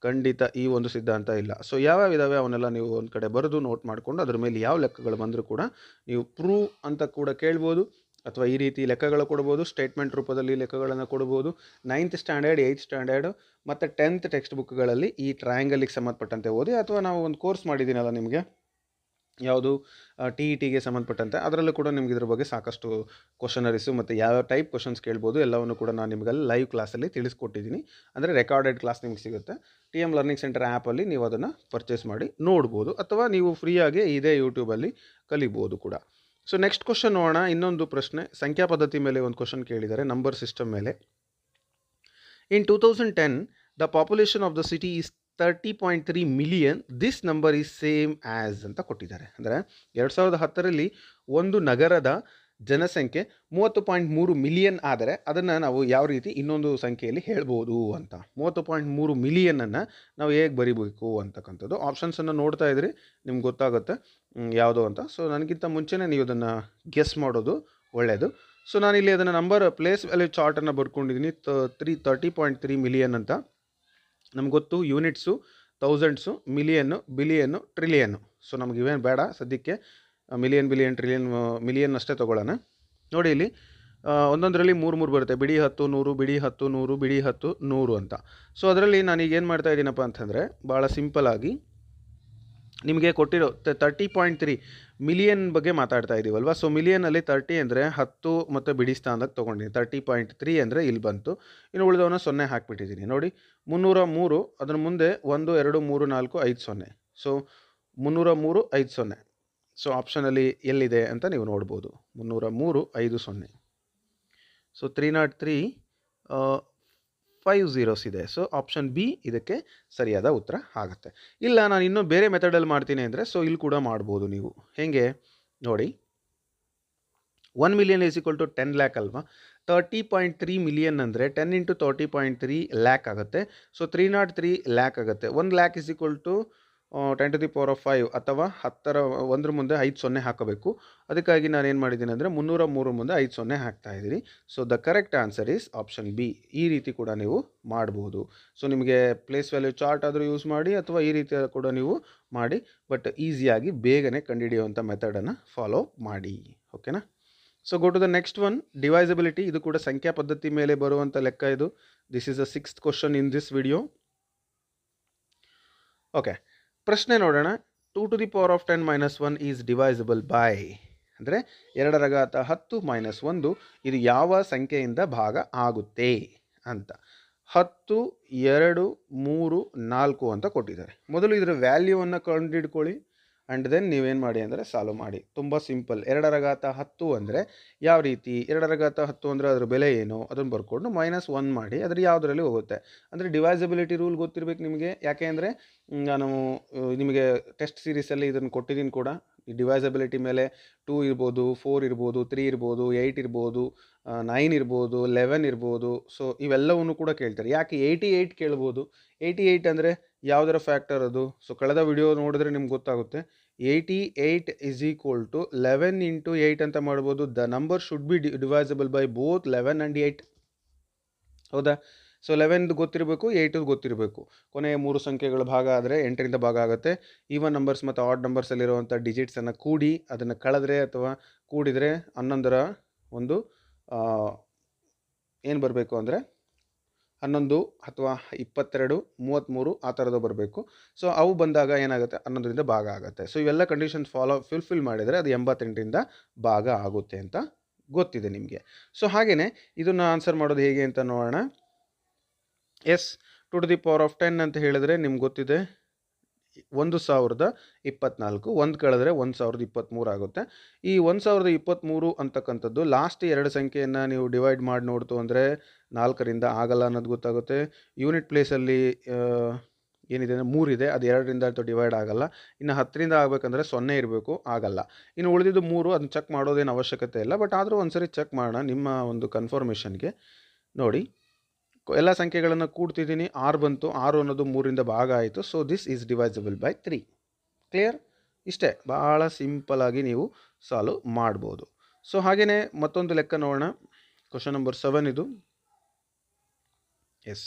ಖಂಡಿತ ಈ ಒಂದು ಸಿದ್ಧಾಂತ ಇಲ್ಲ. ಸೊ ಯಾವ್ಯಾವ ಇದಾವೆ ಅವನ್ನೆಲ್ಲ ನೀವು ಒಂದು ಕಡೆ ಬರೆದು ನೋಟ್ ಮಾಡಿಕೊಂಡು ಅದ್ರ ಮೇಲೆ ಯಾವ ಲೆಕ್ಕಗಳು ಬಂದರೂ ಕೂಡ ನೀವು ಪ್ರೂವ್ ಅಂತ ಕೂಡ ಕೇಳ್ಬೋದು ಅಥವಾ ಈ ರೀತಿ ಲೆಕ್ಕಗಳು ಕೊಡ್ಬೋದು ಸ್ಟೇಟ್ಮೆಂಟ್ ರೂಪದಲ್ಲಿ ಲೆಕ್ಕಗಳನ್ನು ಕೊಡ್ಬೋದು ನೈನ್ತ್ ಸ್ಟ್ಯಾಂಡರ್ಡ್ ಏಯ್ತ್ ಸ್ಟ್ಯಾಂಡರ್ಡ್ ಮತ್ತು ಟೆಂತ್ ಟೆಕ್ಸ್ಟ್ ಬುಕ್ಗಳಲ್ಲಿ ಈ ಟ್ರಯಾಂಗಲಿಗೆ ಸಂಬಂಧಪಟ್ಟಂತೆ ಓದಿ ಅಥವಾ ನಾವು ಒಂದು ಕೋರ್ಸ್ ಮಾಡಿದ್ದೀನಲ್ಲ ನಿಮಗೆ? ಯಾವುದು ಟಿ ಇ ಟಿಗೆ ಸಂಬಂಧಪಟ್ಟಂತೆ. ಅದರಲ್ಲೂ ಕೂಡ ನಿಮ್ಗೆ ಇದ್ರ ಬಗ್ಗೆ ಸಾಕಷ್ಟು ಕ್ವಶನರೀಸು ಮತ್ತು ಯಾವ ಟೈಪ್ ಕ್ವಶನ್ಸ್ ಕೇಳ್ಬೋದು ಎಲ್ಲವನ್ನು ಕೂಡ ನಾನು ನಿಮಗೆ ಲೈವ್ ಕ್ಲಾಸಲ್ಲಿ ತಿಳಿಸ್ಕೊಟ್ಟಿದ್ದೀನಿ. ಅಂದರೆ ರೆಕಾರ್ಡೆಡ್ ಕ್ಲಾಸ್ ನಿಮ್ಗೆ ಸಿಗುತ್ತೆ. ಟಿ ಎಂ ಲರ್ನಿಂಗ್ ಸೆಂಟರ್ ಆ್ಯಪಲ್ಲಿ ನೀವು ಅದನ್ನು ಪರ್ಚೇಸ್ ಮಾಡಿ ನೋಡ್ಬೋದು. ಅಥವಾ ನೀವು ಫ್ರೀಯಾಗಿ ಇದೇ ಯೂಟ್ಯೂಬಲ್ಲಿ ಕಲಿಬೋದು ಕೂಡ. ಸೊ ನೆಕ್ಸ್ಟ್ ಕ್ವಶನ್ ನೋಡೋಣ. ಇನ್ನೊಂದು ಪ್ರಶ್ನೆ. ಸಂಖ್ಯಾ ಪದ್ಧತಿ ಮೇಲೆ ಒಂದು ಕ್ವಶನ್ ಕೇಳಿದ್ದಾರೆ. ನಂಬರ್ ಸಿಸ್ಟಮ್ ಮೇಲೆ. In two thousand ten the population of the city is thirty point three million this number is same as ಅಂತ ಕೊಟ್ಟಿದ್ದಾರೆ. ಅಂದರೆ ಎರಡು ಸಾವಿರದ ಹತ್ತರಲ್ಲಿ ಒಂದು ನಗರದ ಜನಸಂಖ್ಯೆ ಮೂವತ್ತು ಪಾಯಿಂಟ್ ಮೂರು ಮಿಲಿಯನ್ ಆದರೆ ಅದನ್ನು ನಾವು ಯಾವ ರೀತಿ ಇನ್ನೊಂದು ಸಂಖ್ಯೆಯಲ್ಲಿ ಹೇಳ್ಬೋದು ಅಂತ. ಮೂವತ್ತು ಪಾಯಿಂಟ್ ಮೂರು ಮಿಲಿಯನನ್ನು ನಾವು ಹೇಗೆ ಬರಿಬೇಕು ಅಂತಕ್ಕಂಥದ್ದು. ಆಪ್ಷನ್ಸನ್ನು ನೋಡ್ತಾ ಇದ್ರಿ, ನಿಮ್ಗೆ ಗೊತ್ತಾಗುತ್ತೆ ಯಾವುದು ಅಂತ. ಸೊ ನನಗಿಂತ ಮುಂಚೆನೇ ನೀವು ಅದನ್ನು ಗೆಸ್ ಮಾಡೋದು ಒಳ್ಳೆಯದು ಸೊ ನಾನಿಲ್ಲಿ ಅದನ್ನು ನಂಬರ್ ಪ್ಲೇಸ್ ವ್ಯಾಲ್ಯೂ ಚಾರ್ಟನ್ನು ಬರ್ಕೊಂಡಿದ್ದೀನಿ ತ three thirty point three million ಅಂತ. ನಮ್ಗೆ ಗೊತ್ತು ಯೂನಿಟ್ಸು ಥೌಸಂಡ್ಸು ಮಿಲಿಯನ್ನು ಬಿಲಿಯನ್ನು ಟ್ರಿಲಿಯನ್ನು ಸೊ ನಮ್ಗೆ ಇವೇನು ಬೇಡ ಸದ್ಯಕ್ಕೆ. ಮಿಲಿಯನ್ ಬಿಲಿಯನ್ ಟ್ರಿಲಿಯನ್ ಮಿಲಿಯನ್ ಅಷ್ಟೇ ತೊಗೊಳ್ಳೋಣ. ನೋಡಿ ಇಲ್ಲಿ ಒಂದೊಂದರಲ್ಲಿ ಮೂರು ಮೂರು ಬರುತ್ತೆ. ಬಿಡಿ ಹತ್ತು, ನೂರು, ಬಿಡಿ ಹತ್ತು, ನೂರು, ಬಿಡಿ ಹತ್ತು, ನೂರು ಅಂತ. ಸೊ ಅದರಲ್ಲಿ ನಾನೀಗ ಏನು ಮಾಡ್ತಾ ಇದ್ದೀನಪ್ಪ ಅಂತಂದರೆ ಭಾಳ ಸಿಂಪಲಾಗಿ ನಿಮಗೆ ಕೊಟ್ಟಿರೋ ತರ್ಟಿ ಪಾಯಿಂಟ್ ತ್ರೀ ಮಿಲಿಯನ್ ಬಗ್ಗೆ ಮಾತಾಡ್ತಾ ಇದ್ದೀವಲ್ವ ಸೊ ಮಿಲಿಯನಲ್ಲಿ ತರ್ಟಿ ಅಂದರೆ ಹತ್ತು ಮತ್ತು ಬಿಡಿ ಸ್ಥಾನದಾಗ ತೊಗೊಂಡಿನಿ. ತರ್ಟಿ ಪಾಯಿಂಟ್ ತ್ರೀ ಅಂದರೆ ಇಲ್ಲಿ ಬಂತು. ಇನ್ನು ಉಳಿದವನ್ನ ಸೊನ್ನೆ ಹಾಕಿಬಿಟ್ಟಿದ್ದೀನಿ ನೋಡಿ, ಮುನ್ನೂರ ಮೂರು, ಅದ್ರ ಮುಂದೆ ಒಂದು, ಎರಡು, ಮೂರು, ನಾಲ್ಕು, ಐದು, ಸೊನ್ನೆ. ಸೊ ಮುನ್ನೂರ ಮೂರು, ಐದು, ಸೊನ್ನೆ. ಸೊ ಆಪ್ಷನಲ್ಲಿ ಎಲ್ಲಿದೆ ಅಂತ ನೀವು ನೋಡ್ಬೋದು. ಮುನ್ನೂರ ಮೂರು, ಐದು, ಸೊನ್ನೆ. So three not three five zeros ಇದೆ. ಸೊ ಆಪ್ಷನ್ ಬಿ ಇದಕ್ಕೆ ಸರಿಯಾದ ಉತ್ತರ ಆಗುತ್ತೆ. ಇಲ್ಲ, ನಾನು ಇನ್ನೂ ಬೇರೆ ಮೆಥಡಲ್ಲಿ ಮಾಡ್ತೀನಿ ಅಂದರೆ ಸೊ ಇಲ್ಲಿ ಕೂಡ ಮಾಡ್ಬೋದು ನೀವು. ಹೇಗೆ? ನೋಡಿ. One million is equal to ten lakh ಅಲ್ವಾ? ತರ್ಟಿ ಪಾಯಿಂಟ್ ತ್ರೀ ಮಿಲಿಯನ್ ಅಂದರೆ ten into thirty point three lakh ಆಗುತ್ತೆ. So three not three lakh ಆಗುತ್ತೆ. One lakh is equal to ten to the power of five ಅಥವಾ ಹತ್ತರ, ಒಂದ್ರ ಮುಂದೆ ಐದು ಸೊನ್ನೆ ಹಾಕಬೇಕು. ಅದಕ್ಕಾಗಿ ನಾನು ಏನು ಮಾಡಿದ್ದೀನಿ ಅಂದರೆ ಮುನ್ನೂರ ಮೂರು ಮುಂದೆ ಐದು ಸೊನ್ನೆ ಹಾಕ್ತಾ ಇದ್ದೀನಿ. So the correct answer is option B ಈ ರೀತಿ ಕೂಡ ನೀವು ಮಾಡ್ಬೋದು. ಸೊ ನಿಮಗೆ ಪ್ಲೇಸ್ ವ್ಯಾಲ್ಯೂ ಚಾರ್ಟ್ ಆದರೂ ಯೂಸ್ ಮಾಡಿ ಅಥವಾ ಈ ರೀತಿ ಕೂಡ ನೀವು ಮಾಡಿ ಬಟ್ ಈಸಿಯಾಗಿ ಬೇಗನೆ ಕಂಡುಹಿಡಿಯುವಂಥ ಮೆಥಡನ್ನು ಫಾಲೋ ಮಾಡಿ. ಓಕೆನಾ so go to the next one divisibility ಇದು ಕೂಡ ಸಂಖ್ಯಾ ಪದ್ಧತಿ ಮೇಲೆ ಬರುವಂಥ ಲೆಕ್ಕ ಇದು. This is a sixth question in this video okay ಪ್ರಶ್ನೆ ನೋಡೋಣ. Two to the power of ten minus one is divisible by ಅಂದರೆ ಎರಡರ ಘಾತ ಹತ್ತು ಮೈನಸ್ ಒಂದು ಇದು ಯಾವ ಸಂಖ್ಯೆಯಿಂದ ಭಾಗ ಆಗುತ್ತೆ ಅಂತ. ಹತ್ತು, ಎರಡು, ಮೂರು, ನಾಲ್ಕು ಅಂತ ಕೊಟ್ಟಿದ್ದಾರೆ. ಮೊದಲು ಇದರ ವ್ಯಾಲ್ಯೂವನ್ನು ಕಂಡುಹಿಡ್ಕೊಳ್ಳಿ ಆ್ಯಂಡ್ ದೆನ್ ನೀವೇನು ಮಾಡಿ ಅಂದರೆ ಸಾಲ್ವ್ ಮಾಡಿ. ತುಂಬ ಸಿಂಪಲ್. ಎರಡರ ಘಾತ ಹತ್ತು ಅಂದರೆ ಯಾವ ರೀತಿ? ಎರಡರ ಘಾತ ಹತ್ತು ಅಂದರೆ ಅದ್ರ ಬೆಲೆ ಏನು? ಅದನ್ನು ಬರ್ಕೊಂಡು ಮೈನಸ್ ಒನ್ ಮಾಡಿ ಅದ್ರ ಯಾವುದರಲ್ಲಿ ಹೋಗುತ್ತೆ? ಅಂದರೆ ಡಿವೈಸಬಿಲಿಟಿ ರೂಲ್ ಗೊತ್ತಿರಬೇಕು ನಿಮಗೆ. ಯಾಕೆ ಅಂದರೆ ನಾನು ನಿಮಗೆ ಟೆಸ್ಟ್ ಸೀರೀಸಲ್ಲಿ ಇದನ್ನು ಕೊಟ್ಟಿದ್ದೀನಿ ಕೂಡ. ಈ ಡಿವೈಸಬಿಲಿಟಿ ಮೇಲೆ ಟೂ ಇರ್ಬೋದು ಫೋರ್ ಇರ್ಬೋದು ತ್ರೀ ಇರ್ಬೋದು ಏಯ್ಟ್ ಇರ್ಬೋದು ನೈನ್ ಇರ್ಬೋದು ಲೆವೆನ್ ಇರ್ಬೋದು. ಸೊ ಇವೆಲ್ಲವನ್ನು ಕೂಡ ಕೇಳ್ತಾರೆ. ಯಾಕೆ ಏಯ್ಟಿ ಏಯ್ಟ್ ಕೇಳ್ಬೋದು? ಏಯ್ಟಿ ಏಯ್ಟ್ ಅಂದರೆ ಯಾವುದರ ಫ್ಯಾಕ್ಟರ್ ಅದು? ಸೊ ಕಳೆದ ವಿಡಿಯೋ ನೋಡಿದ್ರೆ ನಿಮ್ಗೆ ಗೊತ್ತಾಗುತ್ತೆ. Eighty eight is equal to eleven into eight ಅಂತ ಮಾಡ್ಬೋದು. The number should be divisible by both eleven and eight ಹೌದಾ? ಸೊ ಲೆವೆನ್ದು ಗೊತ್ತಿರಬೇಕು ಏಯ್ಟು ಗೊತ್ತಿರಬೇಕು. ಕೊನೆಯ ಮೂರು ಸಂಖ್ಯೆಗಳ ಭಾಗ ಆದರೆ ಎಂಟರಿಂದ ಭಾಗ ಆಗುತ್ತೆ. ಈವನ್ ನಂಬರ್ಸ್ ಮತ್ತು ಆಡ್ ನಂಬರ್ಸಲ್ಲಿರುವಂಥ ಡಿಜಿಟ್ಸನ್ನು ಕೂಡಿ, ಅದನ್ನು ಕಳೆದ್ರೆ ಅಥವಾ ಕೂಡಿದರೆ ಹನ್ನೊಂದರ ಒಂದು ಏನು ಬರಬೇಕು ಅಂದರೆ ಹನ್ನೊಂದು ಅಥವಾ ಇಪ್ಪತ್ತೆರಡು ಮೂವತ್ತ್ಮೂರು ಆ ಥರದ್ದು ಬರಬೇಕು. ಸೊ ಅವು ಬಂದಾಗ ಏನಾಗುತ್ತೆ? ಹನ್ನೊಂದರಿಂದ ಭಾಗ ಆಗುತ್ತೆ. ಸೊ ಇವೆಲ್ಲ ಕಂಡೀಷನ್ಸ್ ಫಾಲೋ ಫುಲ್ಫಿಲ್ ಮಾಡಿದರೆ ಅದು ಎಂಬತ್ತೆಂಟರಿಂದ ಭಾಗ ಆಗುತ್ತೆ ಅಂತ ಗೊತ್ತಿದೆ ನಿಮಗೆ. ಸೊ ಹಾಗೆಯೇ ಇದನ್ನು ಆನ್ಸರ್ ಮಾಡೋದು ಹೇಗೆ ಅಂತ ನೋಡೋಣ. Yes, two to the power of ten ಅಂತ ಹೇಳಿದ್ರೆ ನಿಮ್ಗೆ ಗೊತ್ತಿದೆ, ಒಂದು ಸಾವಿರದ ಇಪ್ಪತ್ನಾಲ್ಕು, ಒಂದು ಕಳೆದ್ರೆ ಒಂದು ಸಾವಿರದ ಇಪ್ಪತ್ತ್ಮೂರು ಆಗುತ್ತೆ. ಈ ಒಂದು ಸಾವಿರದ ಇಪ್ಪತ್ತ್ಮೂರು ಅಂತಕ್ಕಂಥದ್ದು ಲಾಸ್ಟ್ ಎರಡು ಸಂಖ್ಯೆಯನ್ನು ನೀವು ಡಿವೈಡ್ ಮಾಡಿ ನೋಡ್ತು ಅಂದರೆ ನಾಲ್ಕರಿಂದ ಆಗಲ್ಲ ಅನ್ನೋದು ಗೊತ್ತಾಗುತ್ತೆ. ಯೂನಿಟ್ ಪ್ಲೇಸಲ್ಲಿ ಏನಿದೆ ಅಂದರೆ ಮೂರಿದೆ ಅದು ಎರಡರಿಂದ ಅಥವಾ ಡಿವೈಡ್ ಆಗಲ್ಲ. ಇನ್ನು ಹತ್ತರಿಂದ ಆಗಬೇಕಂದ್ರೆ ಸೊನ್ನೆ ಇರಬೇಕು, ಆಗಲ್ಲ. ಇನ್ನು ಉಳಿದಿದ್ದು ಮೂರು, ಅದನ್ನ ಚೆಕ್ ಮಾಡೋದೇನು ಅವಶ್ಯಕತೆ ಇಲ್ಲ ಬಟ್ ಆದರೂ ಒಂದ್ಸರಿ ಚೆಕ್ ಮಾಡೋಣ ನಿಮ್ಮ ಒಂದು ಕನ್ಫರ್ಮೇಷನ್ಗೆ ನೋಡಿ. ಎಲ್ಲ ಸಂಖ್ಯೆಗಳನ್ನು ಕೂಡ್ತಿದ್ದೀನಿ. ಆರು ಬಂತು. ಆರು ಅನ್ನೋದು ಮೂರಿಂದ ಭಾಗ ಆಯಿತು. So this is divisible by three clear ಇಷ್ಟೇ. ಭಾಳ ಸಿಂಪಲಾಗಿ ನೀವು ಸಾಲ್ವ್ ಮಾಡ್ಬೋದು. ಸೊ ಹಾಗೆಯೇ ಮತ್ತೊಂದು ಲೆಕ್ಕ ನೋಡೋಣ. ಕ್ವಶನ್ ನಂಬರ್ ಸೆವೆನ್ ಇದು. Yes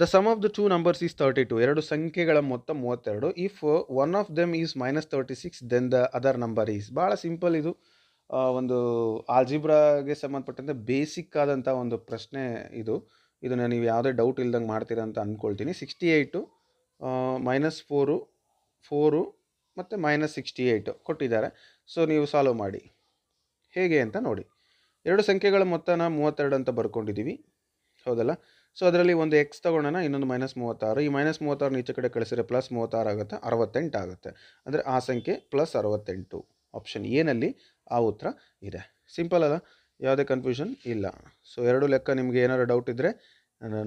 the sum of the two numbers is thirty two ಎರಡು ಸಂಖ್ಯೆಗಳ ಮೊತ್ತ ಮೂವತ್ತೆರಡು. If one of them is minus thirty six then the other number is ಭಾಳ ಸಿಂಪಲ್ ಇದು. ಒಂದು ಆಲ್ಜಿಬ್ರಾಗೆ ಸಂಬಂಧಪಟ್ಟಂತೆ ಬೇಸಿಕ್ ಆದಂಥ ಒಂದು ಪ್ರಶ್ನೆ ಇದು. ಇದನ್ನು ನೀವು ಯಾವುದೇ ಡೌಟ್ ಇಲ್ದಂಗೆ ಮಾಡ್ತೀರಾ ಅಂತ ಅಂದ್ಕೊಳ್ತೀನಿ sixty eight minus four four ಮತ್ತು ಮೈನಸ್ ಸಿಕ್ಸ್ಟಿ ಏಯ್ಟು ಕೊಟ್ಟಿದ್ದಾರೆ. ಸೊ ನೀವು ಸಾಲ್ವ್ ಮಾಡಿ. ಹೇಗೆ ಅಂತ ನೋಡಿ. ಎರಡು ಸಂಖ್ಯೆಗಳ ಮೊತ್ತನ ಮೂವತ್ತೆರಡು ಅಂತ ಬರ್ಕೊಂಡಿದ್ದೀವಿ ಹೌದಲ್ಲ? ಸೊ ಅದರಲ್ಲಿ ಒಂದು ಎಕ್ಸ್ ತಗೊಳ್ಳೋಣ ಇನ್ನೊಂದು ಮೈನಸ್ ಮೂವತ್ತಾರು. ಈ ಮೈನಸ್ ಮೂವತ್ತಾರು ಈಚೆ ಕಡೆ ಕಳಿಸಿದ್ರೆ ಪ್ಲಸ್ ಮೂವತ್ತಾರು ಆಗುತ್ತೆ, ಅರವತ್ತೆಂಟು ಆಗುತ್ತೆ. ಅಂದರೆ ಆ ಸಂಖ್ಯೆ ಪ್ಲಸ್ ಅರವತ್ತೆಂಟು. ಆಪ್ಷನ್ ಏನಲ್ಲಿ ಆ ಉತ್ತರ ಇದೆ. ಸಿಂಪಲ್ ಅಲ್ಲ, ಯಾವುದೇ ಕನ್ಫ್ಯೂಷನ್ ಇಲ್ಲ. ಸೊ ಎರಡು ಲೆಕ್ಕ ನಿಮಗೆ ಏನಾದ್ರು ಡೌಟ್ ಇದ್ದರೆ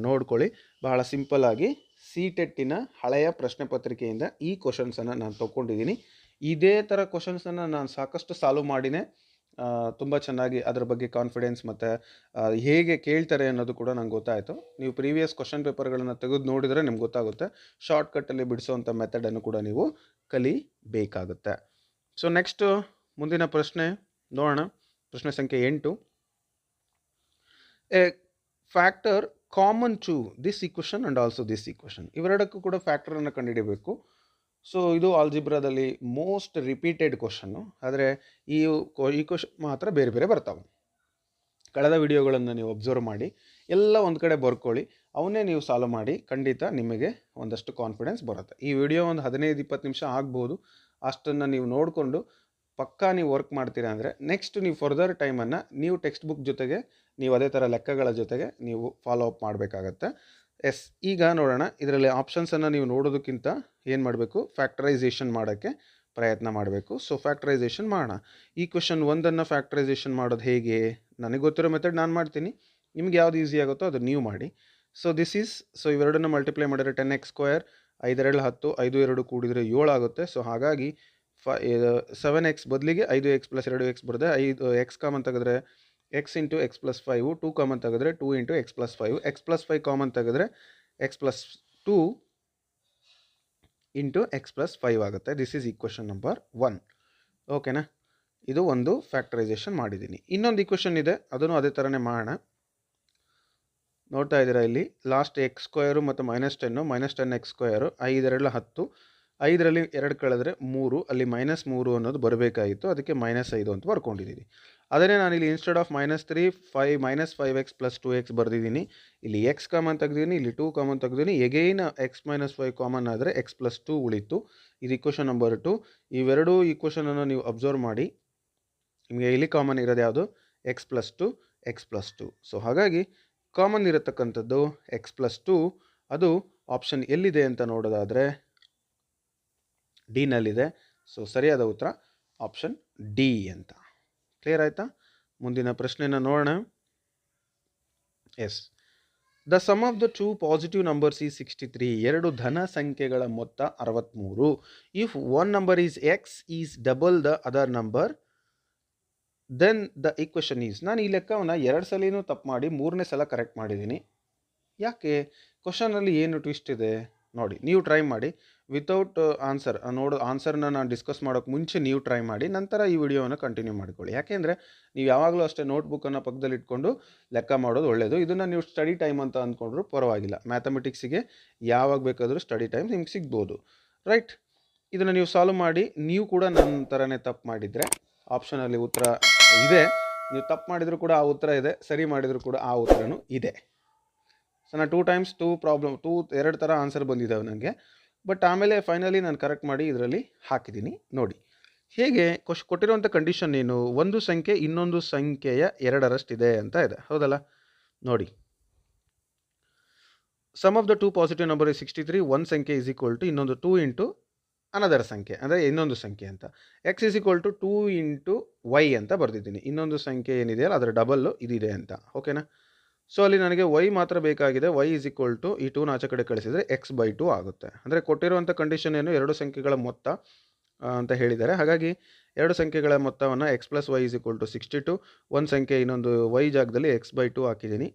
ನೋಡ್ಕೊಳ್ಳಿ. ಬಹಳ ಸಿಂಪಲ್ಲಾಗಿ ಸಿ ಟೆಟ್ಟಿನ ಹಳೆಯ ಪ್ರಶ್ನೆ ಪತ್ರಿಕೆಯಿಂದ ಈ ಕ್ವಶನ್ಸನ್ನು ನಾನು ತೊಗೊಂಡಿದ್ದೀನಿ ಇದೇ ಥರ ಕ್ವಶನ್ಸನ್ನು ನಾನು ಸಾಕಷ್ಟು ಸಾಲ್ವ್ ಮಾಡಿನೇ ತುಂಬ ಚೆನ್ನಾಗಿ ಅದರ ಬಗ್ಗೆ ಕಾನ್ಫಿಡೆನ್ಸ್ ಮತ್ತು ಹೇಗೆ ಕೇಳ್ತಾರೆ ಅನ್ನೋದು ಕೂಡ ನಂಗೆ ಗೊತ್ತಾಯಿತು. ನೀವು ಪ್ರೀವಿಯಸ್ ಕ್ವಶನ್ ಪೇಪರ್ಗಳನ್ನು ತೆಗೆದು ನೋಡಿದರೆ ನಿಮ್ಗೆ ಗೊತ್ತಾಗುತ್ತೆ. ಶಾರ್ಟ್ಕಟ್ಟಲ್ಲಿ ಬಿಡಿಸೋವಂಥ ಮೆಥಡನ್ನು ಕೂಡ ನೀವು ಕಲಿಬೇಕಾಗುತ್ತೆ. ಸೊ ನೆಕ್ಸ್ಟು ಮುಂದಿನ ಪ್ರಶ್ನೆ ನೋಡೋಣ. ಪ್ರಶ್ನೆ ಸಂಖ್ಯೆ ಎಂಟು. A factor common to this equation and also this equation ಇವೆರಡಕ್ಕೂ ಕೂಡ ಫ್ಯಾಕ್ಟರನ್ನು ಕಂಡುಹಿಡಿಯಬೇಕು. ಸೊ ಇದು ಆಲ್ಜಿಬ್ರಾದಲ್ಲಿ ಮೋಸ್ಟ್ ರಿಪೀಟೆಡ್ ಕ್ವಶನ್ನು ಆದರೆ, ಈ ಈ ಮಾತ್ರ ಬೇರೆ ಬೇರೆ ಬರ್ತಾವೆ. ಕಳೆದ ವಿಡಿಯೋಗಳನ್ನು ನೀವು ಅಬ್ಸರ್ವ್ ಮಾಡಿ, ಎಲ್ಲ ಒಂದು ಕಡೆ ಬರ್ಕೊಳ್ಳಿ. ಅವನ್ನೇ ನೀವು ಸಾಲ್ವ್ ಮಾಡಿ, ಖಂಡಿತ ನಿಮಗೆ ಒಂದಷ್ಟು ಕಾನ್ಫಿಡೆನ್ಸ್ ಬರುತ್ತೆ. ಈ ವಿಡಿಯೋ ಒಂದು ಹದಿನೈದು, ಇಪ್ಪತ್ತು ನಿಮಿಷ ಆಗ್ಬೋದು. ಅಷ್ಟನ್ನು ನೀವು ನೋಡಿಕೊಂಡು ಪಕ್ಕಾ ನೀವು ವರ್ಕ್ ಮಾಡ್ತೀರಾ ಅಂದರೆ ನೆಕ್ಸ್ಟ್ ನೀವು ಫರ್ದರ್ ಟೈಮನ್ನು ನೀವು ಟೆಕ್ಸ್ಟ್ ಬುಕ್ ಜೊತೆಗೆ ನೀವು ಅದೇ ಥರ ಲೆಕ್ಕಗಳ ಜೊತೆಗೆ ನೀವು ಫಾಲೋ ಅಪ್ ಮಾಡಬೇಕಾಗತ್ತೆ. ಎಸ್ ಈಗ ನೋಡೋಣ, ಇದರಲ್ಲಿ ಆಪ್ಷನ್ಸನ್ನು ನೀವು ನೋಡೋದಕ್ಕಿಂತ ಏನು ಮಾಡಬೇಕು? ಫ್ಯಾಕ್ಟರೈಸೇಷನ್ ಮಾಡೋಕ್ಕೆ ಪ್ರಯತ್ನ ಮಾಡಬೇಕು. ಸೊ ಫ್ಯಾಕ್ಟರೈಸೇಷನ್ ಮಾಡೋಣ. ಈ ಕ್ವಶನ್ ಒಂದನ್ನು ಫ್ಯಾಕ್ಟರೈಸೇಷನ್ ಮಾಡೋದು ಹೇಗೆ? ನನಗೆ ಗೊತ್ತಿರೋ ಮೆಥಡ್ ನಾನು ಮಾಡ್ತೀನಿ. ನಿಮ್ಗೆ ಯಾವ್ದು ಈಸಿ ಆಗುತ್ತೋ ಅದು ನೀವು ಮಾಡಿ. ಸೊ ದಿಸ್ ಈಸ್ ಸೊ ಇವೆರಡನ್ನು ಮಲ್ಟಿಪ್ಲೈ ಮಾಡಿದರೆ ಟೆನ್ ಎಕ್ಸ್ ಸ್ಕ್ವೇರ್ ಐದೆರಡು ಹತ್ತು, ಐದು, ಎರಡು ಕೂಡಿದರೆ ಏಳು ಆಗುತ್ತೆ. ಸೊ ಹಾಗಾಗಿ ಫೈ ಸೆವೆನ್ ಎಕ್ಸ್ ಬದಲಿಗೆ ಐದು ಎಕ್ಸ್ ಪ್ಲಸ್ ಎರಡು ಎಕ್ಸ್ ಬರುತ್ತೆ. ಐದು ಎಕ್ಸ್ ಕಾಮನ್ ತೆಗೆದ್ರೆ x into x plus five two common ತೆಗೆದ್ರೆ two into x plus five x plus five common ತೆಗೆದ್ರೆ x plus two into x plus five ಆಗುತ್ತೆ. This is equation number one ಓಕೆನಾ ಇದು ಒಂದು ಫ್ಯಾಕ್ಟರೈಸೇಷನ್ ಮಾಡಿದ್ದೀನಿ. ಇನ್ನೊಂದು ಈಕ್ವೆಷನ್ ಇದೆ. ಅದನ್ನು ಅದೇ ಥರನೇ ಮಾಡೋಣ. ನೋಡ್ತಾ ಇದ್ದೀರಾ ಇಲ್ಲಿ? ಲಾಸ್ಟ್ ಎಕ್ಸ್ ಸ್ಕ್ವಯರು ಮತ್ತು minus ten minus ten x square ಐದರಲ್ಲ ಹತ್ತು. ಐದರಲ್ಲಿ ಎರಡು ಕಳೆದ್ರೆ ಮೂರು, ಅಲ್ಲಿ ಮೈನಸ್ ಮೂರು ಅನ್ನೋದು ಬರಬೇಕಾಗಿತ್ತು. ಅದಕ್ಕೆ ಮೈನಸ್ ಐದು ಅಂತ ಬರ್ಕೊಂಡಿದ್ದೀನಿ ಅದನ್ನೇ ನಾನು ಇಲ್ಲಿ instead of minus three five minus five x plus two x ಬರೆದಿದ್ದೀನಿ. ಇಲ್ಲಿ ಎಕ್ಸ್ ಕಾಮನ್ ತೆಗ್ದೀನಿ ಇಲ್ಲಿ two common ತೆಗ್ದೀನಿ again x minus five common ಆದರೆ ಎಕ್ಸ್ ಪ್ಲಸ್ ಟು ಉಳಿತು. ಇದು ಇಕ್ವೇಷನ್ ನಂಬರ್ ಟು ಇವೆರಡೂ ಇಕ್ವೇಷನನ್ನು ನೀವು ಅಬ್ಸರ್ವ್ ಮಾಡಿ. ನಿಮಗೆ ಇಲ್ಲಿ ಕಾಮನ್ ಇರೋದು ಯಾವುದು? X plus two x plus two so ಹಾಗಾಗಿ ಕಾಮನ್ ಇರತಕ್ಕಂಥದ್ದು ಎಕ್ಸ್ ಪ್ಲಸ್ ಟು ಅದು ಆಪ್ಷನ್ ಎಲ್ಲಿದೆ ಅಂತ ನೋಡೋದಾದರೆ ಡಿನಲ್ಲಿದೆ. ಸೊ ಸರಿಯಾದ ಉತ್ತರ ಆಪ್ಷನ್ ಡಿ ಅಂತ. ಕ್ಲಿಯರ್ ಆಯಿತಾ? ಮುಂದಿನ ಪ್ರಶ್ನೆನ ನೋಡೋಣ. Yes the sum of the two positive numbers ಈ ಸಿಕ್ಸ್ಟಿ ತ್ರೀ ಎರಡು ಧನ ಸಂಖ್ಯೆಗಳ ಮೊತ್ತ ಅರವತ್ತ್ಮೂರು if one number is x is double the other number then the equation is ನಾನು ಈ ಲೆಕ್ಕವನ್ನು ಎರಡು ಸಲಿನೂ ತಪ್ಪು ಮಾಡಿ ಮೂರನೇ ಸಲ ಕರೆಕ್ಟ್ ಮಾಡಿದ್ದೀನಿ. ಯಾಕೆ? ಕ್ವಶನಲ್ಲಿ ಏನು ಟ್ವಿಸ್ಟ್ ಇದೆ? ನೋಡಿ, ನೀವು ಟ್ರೈ ಮಾಡಿ. ವಿತೌಟ್ ಆನ್ಸರ್ ನೋಡು ಆನ್ಸರ್ನ ನಾನು ಡಿಸ್ಕಸ್ ಮಾಡೋಕ್ಕೆ ಮುಂಚೆ ನೀವು ಟ್ರೈ ಮಾಡಿ, ನಂತರ ಈ ವಿಡಿಯೋವನ್ನು ಕಂಟಿನ್ಯೂ ಮಾಡಿಕೊಳ್ಳಿ. ಯಾಕೆಂದರೆ, ನೀವು ಯಾವಾಗಲೂ ಅಷ್ಟೇ ನೋಟ್ಬುಕ್ಕನ್ನು ಪಕ್ಕದಲ್ಲಿ ಇಟ್ಕೊಂಡು ಲೆಕ್ಕ ಮಾಡೋದು ಒಳ್ಳೆಯದು ಇದನ್ನು ನೀವು ಸ್ಟಡಿ ಟೈಮ್ ಅಂತ ಅಂದ್ಕೊಂಡ್ರು ಪರವಾಗಿಲ್ಲ. ಮ್ಯಾಥಮೆಟಿಕ್ಸಿಗೆ ಯಾವಾಗ ಬೇಕಾದರೂ ಸ್ಟಡಿ ಟೈಮ್ ನಿಮ್ಗೆ ಸಿಗ್ಬೋದು. ರೈಟ್ ಇದನ್ನು ನೀವು ಸಾಲ್ವ್ ಮಾಡಿ, ನೀವು ಕೂಡ ನನ್ನ ಥರನೇ ತಪ್ಪು ಮಾಡಿದರೆ ಆಪ್ಷನಲ್ಲಿ ಉತ್ತರ ಇದೆ. ನೀವು ತಪ್ಪು ಮಾಡಿದರೂ ಕೂಡ ಆ ಉತ್ತರ ಇದೆ, ಸರಿ ಮಾಡಿದರೂ ಕೂಡ ಆ ಉತ್ತರನೂ ಇದೆ. ಸೊ ನಾನು two times two problem two ಎರಡು ಥರ ಆನ್ಸರ್ ಬಂದಿದ್ದಾವೆ ನನಗೆ. ಬಟ್ ಆಮೇಲೆ ಫೈನಲಿ ನಾನು ಕರೆಕ್ಟ್ ಮಾಡಿ ಇದರಲ್ಲಿ ಹಾಕಿದ್ದೀನಿ, ನೋಡಿ. ಹೇಗೆ, ಕೊಶ್ ಕೊಟ್ಟಿರುವಂಥ ಕಂಡೀಷನ್ ಏನು? ಒಂದು ಸಂಖ್ಯೆ, ಇನ್ನೊಂದು ಸಂಖ್ಯೆಯ ಎರಡರಷ್ಟಿದೆ ಅಂತ ಇದೆ. ಹೌದಲ್ಲ? ನೋಡಿ. Sum of the two positive number is sixty three ಒಂದು ಸಂಖ್ಯೆ ಇಸ್ ಈಕ್ವಲ್ ಟು ಇನ್ನೊಂದು ಟೂ ಇಂಟು ಅನದರ್ ಸಂಖ್ಯೆ, ಅಂದರೆ ಇನ್ನೊಂದು ಸಂಖ್ಯೆ ಅಂತ. X is equal to two into y ಅಂತ ಬರೆದಿದ್ದೀನಿ. ಇನ್ನೊಂದು ಸಂಖ್ಯೆ ಏನಿದೆಯಲ್ಲ ಅದರ ಡಬಲ್ಲು ಇದಿದೆ ಅಂತ. ಓಕೆನಾ ಸೊ ಅಲ್ಲಿ ನನಗೆ ವೈ ಮಾತ್ರ ಬೇಕಾಗಿದೆ. ವೈ ಇಸ್ ಈಕ್ವಲ್ ಟು ಈ ಟೂನ ಆಚೆ ಕಡೆ ಕಳಿಸಿದರೆ ಎಕ್ಸ್ ಬೈ ಟು ಆಗುತ್ತೆ. ಅಂದರೆ ಕೊಟ್ಟಿರುವಂಥ ಕಂಡೀಷನ್ ಏನು? ಎರಡು ಸಂಖ್ಯೆಗಳ ಮೊತ್ತ ಅಂತ ಹೇಳಿದ್ದಾರೆ. ಹಾಗಾಗಿ ಎರಡು ಸಂಖ್ಯೆಗಳ ಮೊತ್ತವನ್ನು x plus y is equal to sixty two ಒಂದು ಸಂಖ್ಯೆ ಇನ್ನೊಂದು ವೈ ಜಾಗದಲ್ಲಿ ಎಕ್ಸ್ ಬೈ ಟು ಹಾಕಿದ್ದೀನಿ.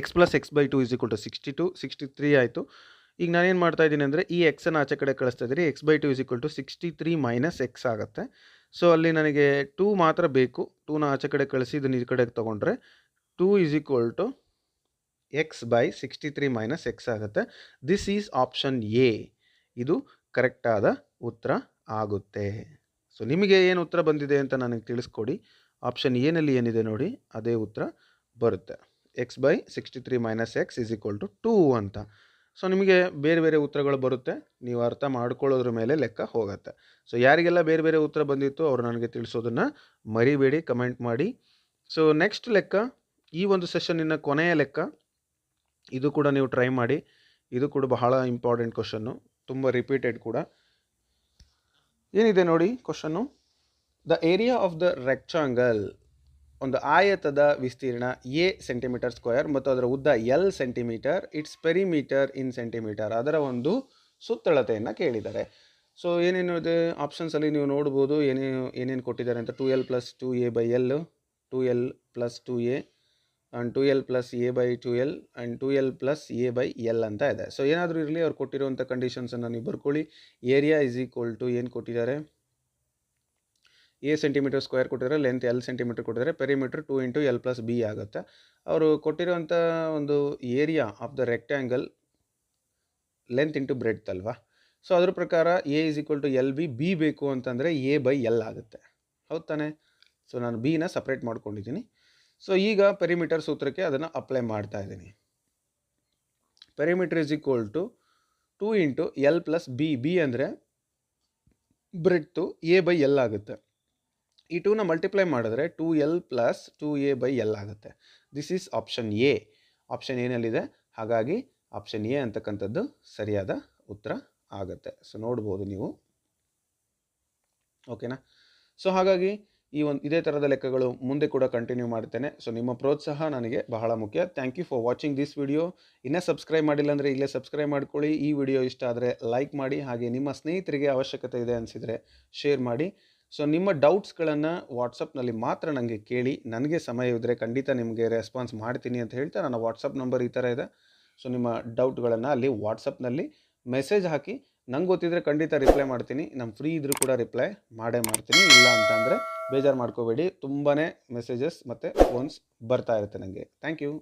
X plus x by two is equal to sixty two sixty three ಆಯಿತು. ಈಗ ನಾನೇನು ಮಾಡ್ತಾ ಇದ್ದೀನಿ ಅಂದರೆ ಈ ಎಕ್ಸನ್ನು ಆಚೆ ಕಡೆ ಕಳಿಸ್ತಾ ಇದ್ದೀನಿ. X by two is equal to sixty three minus x ಆಗುತ್ತೆ. ಸೊ ಅಲ್ಲಿ ನನಗೆ ಟೂ ಮಾತ್ರ ಬೇಕು. ಟೂನ ಆಚೆ ಕಡೆ ಕಳಿಸಿ, ಇದನ್ನು ಈ ಕಡೆಗೆ ತೊಗೊಂಡ್ರೆ two is equal to x by sixty three minus x ಆಗುತ್ತೆ. ದಿಸ್ ಈಸ್ ಆಪ್ಷನ್ ಎ ಇದು ಕರೆಕ್ಟಾದ ಉತ್ತರ ಆಗುತ್ತೆ. ಸೊ ನಿಮಗೆ ಏನು ಉತ್ತರ ಬಂದಿದೆ ಅಂತ ನನಗೆ ತಿಳಿಸ್ಕೊಡಿ. ಆಪ್ಷನ್ ಎನಲ್ಲಿ ಏನಿದೆ ನೋಡಿ, ಅದೇ ಉತ್ತರ ಬರುತ್ತೆ. X by sixty three minus x is equal to two ಅಂತ. ಸೊ ನಿಮಗೆ ಬೇರೆ ಬೇರೆ ಉತ್ತರಗಳು ಬರುತ್ತೆ. ನೀವು ಅರ್ಥ ಮಾಡ್ಕೊಳ್ಳೋದ್ರ ಮೇಲೆ ಲೆಕ್ಕ ಹೋಗುತ್ತೆ. ಸೊ ಯಾರಿಗೆಲ್ಲ ಬೇರೆ ಬೇರೆ ಉತ್ತರ ಬಂದಿತ್ತು ಅವರು ನನಗೆ ತಿಳಿಸೋದನ್ನು ಮರಿಬೇಡಿ, ಕಮೆಂಟ್ ಮಾಡಿ. ಸೊ ನೆಕ್ಸ್ಟ್ ಲೆಕ್ಕ, ಈ ಒಂದು ಸೆಷನ್ನಿನ ಕೊನೆಯ ಲೆಕ್ಕ. ಇದು ಕೂಡ ನೀವು ಟ್ರೈ ಮಾಡಿ. ಇದು ಕೂಡ ಬಹಳ ಇಂಪಾರ್ಟೆಂಟ್ ಕ್ವಶನ್ನು, ತುಂಬ ರಿಪೀಟೆಡ್ ಕೂಡ. ಏನಿದೆ ನೋಡಿ question? The area of the rectangle ಒಂದು ಆಯತದ ವಿಸ್ತೀರ್ಣ ಎ ಸೆಂಟಿಮೀಟರ್ ಸ್ಕ್ವೇರ್ ಮತ್ತು ಅದರ ಉದ್ದ L centimetre its perimeter in centimetre ಅದರ ಒಂದು ಸುತ್ತಳತೆಯನ್ನು ಕೇಳಿದ್ದಾರೆ. ಸೊ ಏನೇನು ಇದೆ? ಆಪ್ಷನ್ಸಲ್ಲಿ ನೀವು ನೋಡ್ಬೋದು ಏನೇನು ಏನೇನು ಕೊಟ್ಟಿದ್ದಾರೆ ಅಂತ. Two L plus two A by L two L plus two A and two L plus A by two L and two L plus A by L ಅಂತ ಇದೆ. ಸೊ ಏನಾದರೂ ಇರಲಿ, ಅವ್ರು ಕೊಟ್ಟಿರುವಂಥ ಕಂಡೀಷನ್ಸನ್ನು ನೀವು ಬರ್ಕೊಳ್ಳಿ. ಏರಿಯಾ ಇಸ್ ಈಕ್ವಲ್ ಟು ಏನು ಕೊಟ್ಟಿದ್ದಾರೆ? ಎ ಸೆಂಟಿಮೀಟರ್ ಸ್ಕ್ವೇರ್ ಕೊಟ್ಟಿದ್ರೆ ಲೆಂತ್ ಎಲ್ ಸೆಂಟಿಮೀಟರ್ ಕೊಟ್ಟಿದ್ರೆ perimeter two into L plus B ಆಗುತ್ತೆ. ಅವರು ಕೊಟ್ಟಿರುವಂಥ ಒಂದು area of the rectangle length into breadth ಅಲ್ವಾ? ಸೊ ಅದ್ರ ಪ್ರಕಾರ A is equal to L B B ಬೇಕು ಅಂತಂದರೆ ಎ ಬೈ ಎಲ್ ಆಗುತ್ತೆ. ಹೌದು ತಾನೆ? ಸೊ ನಾನು ಬಿನ ಸಪ್ರೇಟ್ ಮಾಡ್ಕೊಂಡಿದ್ದೀನಿ ಸೊ ಈಗ ಪೆರಿಮೀಟರ್ ಸೂತ್ರಕ್ಕೆ ಅದನ್ನು ಅಪ್ಲೈ ಮಾಡ್ತಾ ಇದ್ದೀನಿ perimeter is equal to two into L plus B B ಅಂದರೆ ಬ್ರೆಡ್ತು ಎ ಬೈ ಎಲ್ ಆಗುತ್ತೆ. ಈ ಟೂನ ಮಲ್ಟಿಪ್ಲೈ ಮಾಡಿದ್ರೆ two L plus two A by L ಆಗುತ್ತೆ. This is option A option ಏನಲ್ಲಿದೆ ಹಾಗಾಗಿ ಆಪ್ಷನ್ ಎ ಅಂತಕ್ಕಂಥದ್ದು ಸರಿಯಾದ ಉತ್ತರ ಆಗುತ್ತೆ. ಸೊ ನೋಡ್ಬೋದು ನೀವು. ಓಕೆನಾ ಸೊ ಹಾಗಾಗಿ ಈ ಒಂದು, ಇದೇ ಥರದ ಲೆಕ್ಕಗಳು ಮುಂದೆ ಕೂಡ ಕಂಟಿನ್ಯೂ ಮಾಡ್ತೇನೆ ಸೊ ನಿಮ್ಮ ಪ್ರೋತ್ಸಾಹ ನನಗೆ ಬಹಳ ಮುಖ್ಯ. Thank you for watching this video ಇನ್ನೂ ಸಬ್ಸ್ಕ್ರೈಬ್ ಮಾಡಿಲ್ಲ ಅಂದರೆ ಇಲ್ಲೇ ಸಬ್ಸ್ಕ್ರೈಬ್ ಮಾಡ್ಕೊಳ್ಳಿ. ಈ ವಿಡಿಯೋ ಇಷ್ಟ ಆದರೆ ಲೈಕ್ ಮಾಡಿ. ಹಾಗೆ ನಿಮ್ಮ ಸ್ನೇಹಿತರಿಗೆ ಅವಶ್ಯಕತೆ ಇದೆ ಅನಿಸಿದರೆ ಶೇರ್ ಮಾಡಿ. ಸೊ ನಿಮ್ಮ ಡೌಟ್ಸ್ಗಳನ್ನು ವಾಟ್ಸಪ್ನಲ್ಲಿ ಮಾತ್ರ ನನಗೆ ಕೇಳಿ, ನನಗೆ ಸಮಯ ಇದ್ದರೆ ಖಂಡಿತ ನಿಮಗೆ ರೆಸ್ಪಾನ್ಸ್ ಮಾಡ್ತೀನಿ ಅಂತ ಹೇಳ್ತಾ ನನ್ನ ವಾಟ್ಸಪ್ ನಂಬರ್ ಈ ಥರ ಇದೆ. ಸೊ ನಿಮ್ಮ ಡೌಟ್ಗಳನ್ನು ಅಲ್ಲಿ ವಾಟ್ಸಪ್ನಲ್ಲಿ ಮೆಸೇಜ್ ಹಾಕಿ, ನಂಗೆ ಗೊತ್ತಿದ್ರೆ ಖಂಡಿತ ರಿಪ್ಲೈ ಮಾಡ್ತೀನಿ. ನಮ್ಮ ಫ್ರೀ ಇದ್ರೂ ಕೂಡ ರಿಪ್ಲೈ ಮಾಡೇ ಮಾಡ್ತೀನಿ. ಇಲ್ಲ ಅಂತಂದರೆ ಬೇಜಾರು ಮಾಡ್ಕೋಬೇಡಿ. ತುಂಬಾ ಮೆಸೇಜಸ್ ಮತ್ತು ಫೋನ್ಸ್ ಬರ್ತಾ ಇರುತ್ತೆ ನನಗೆ ಥ್ಯಾಂಕ್ ಯು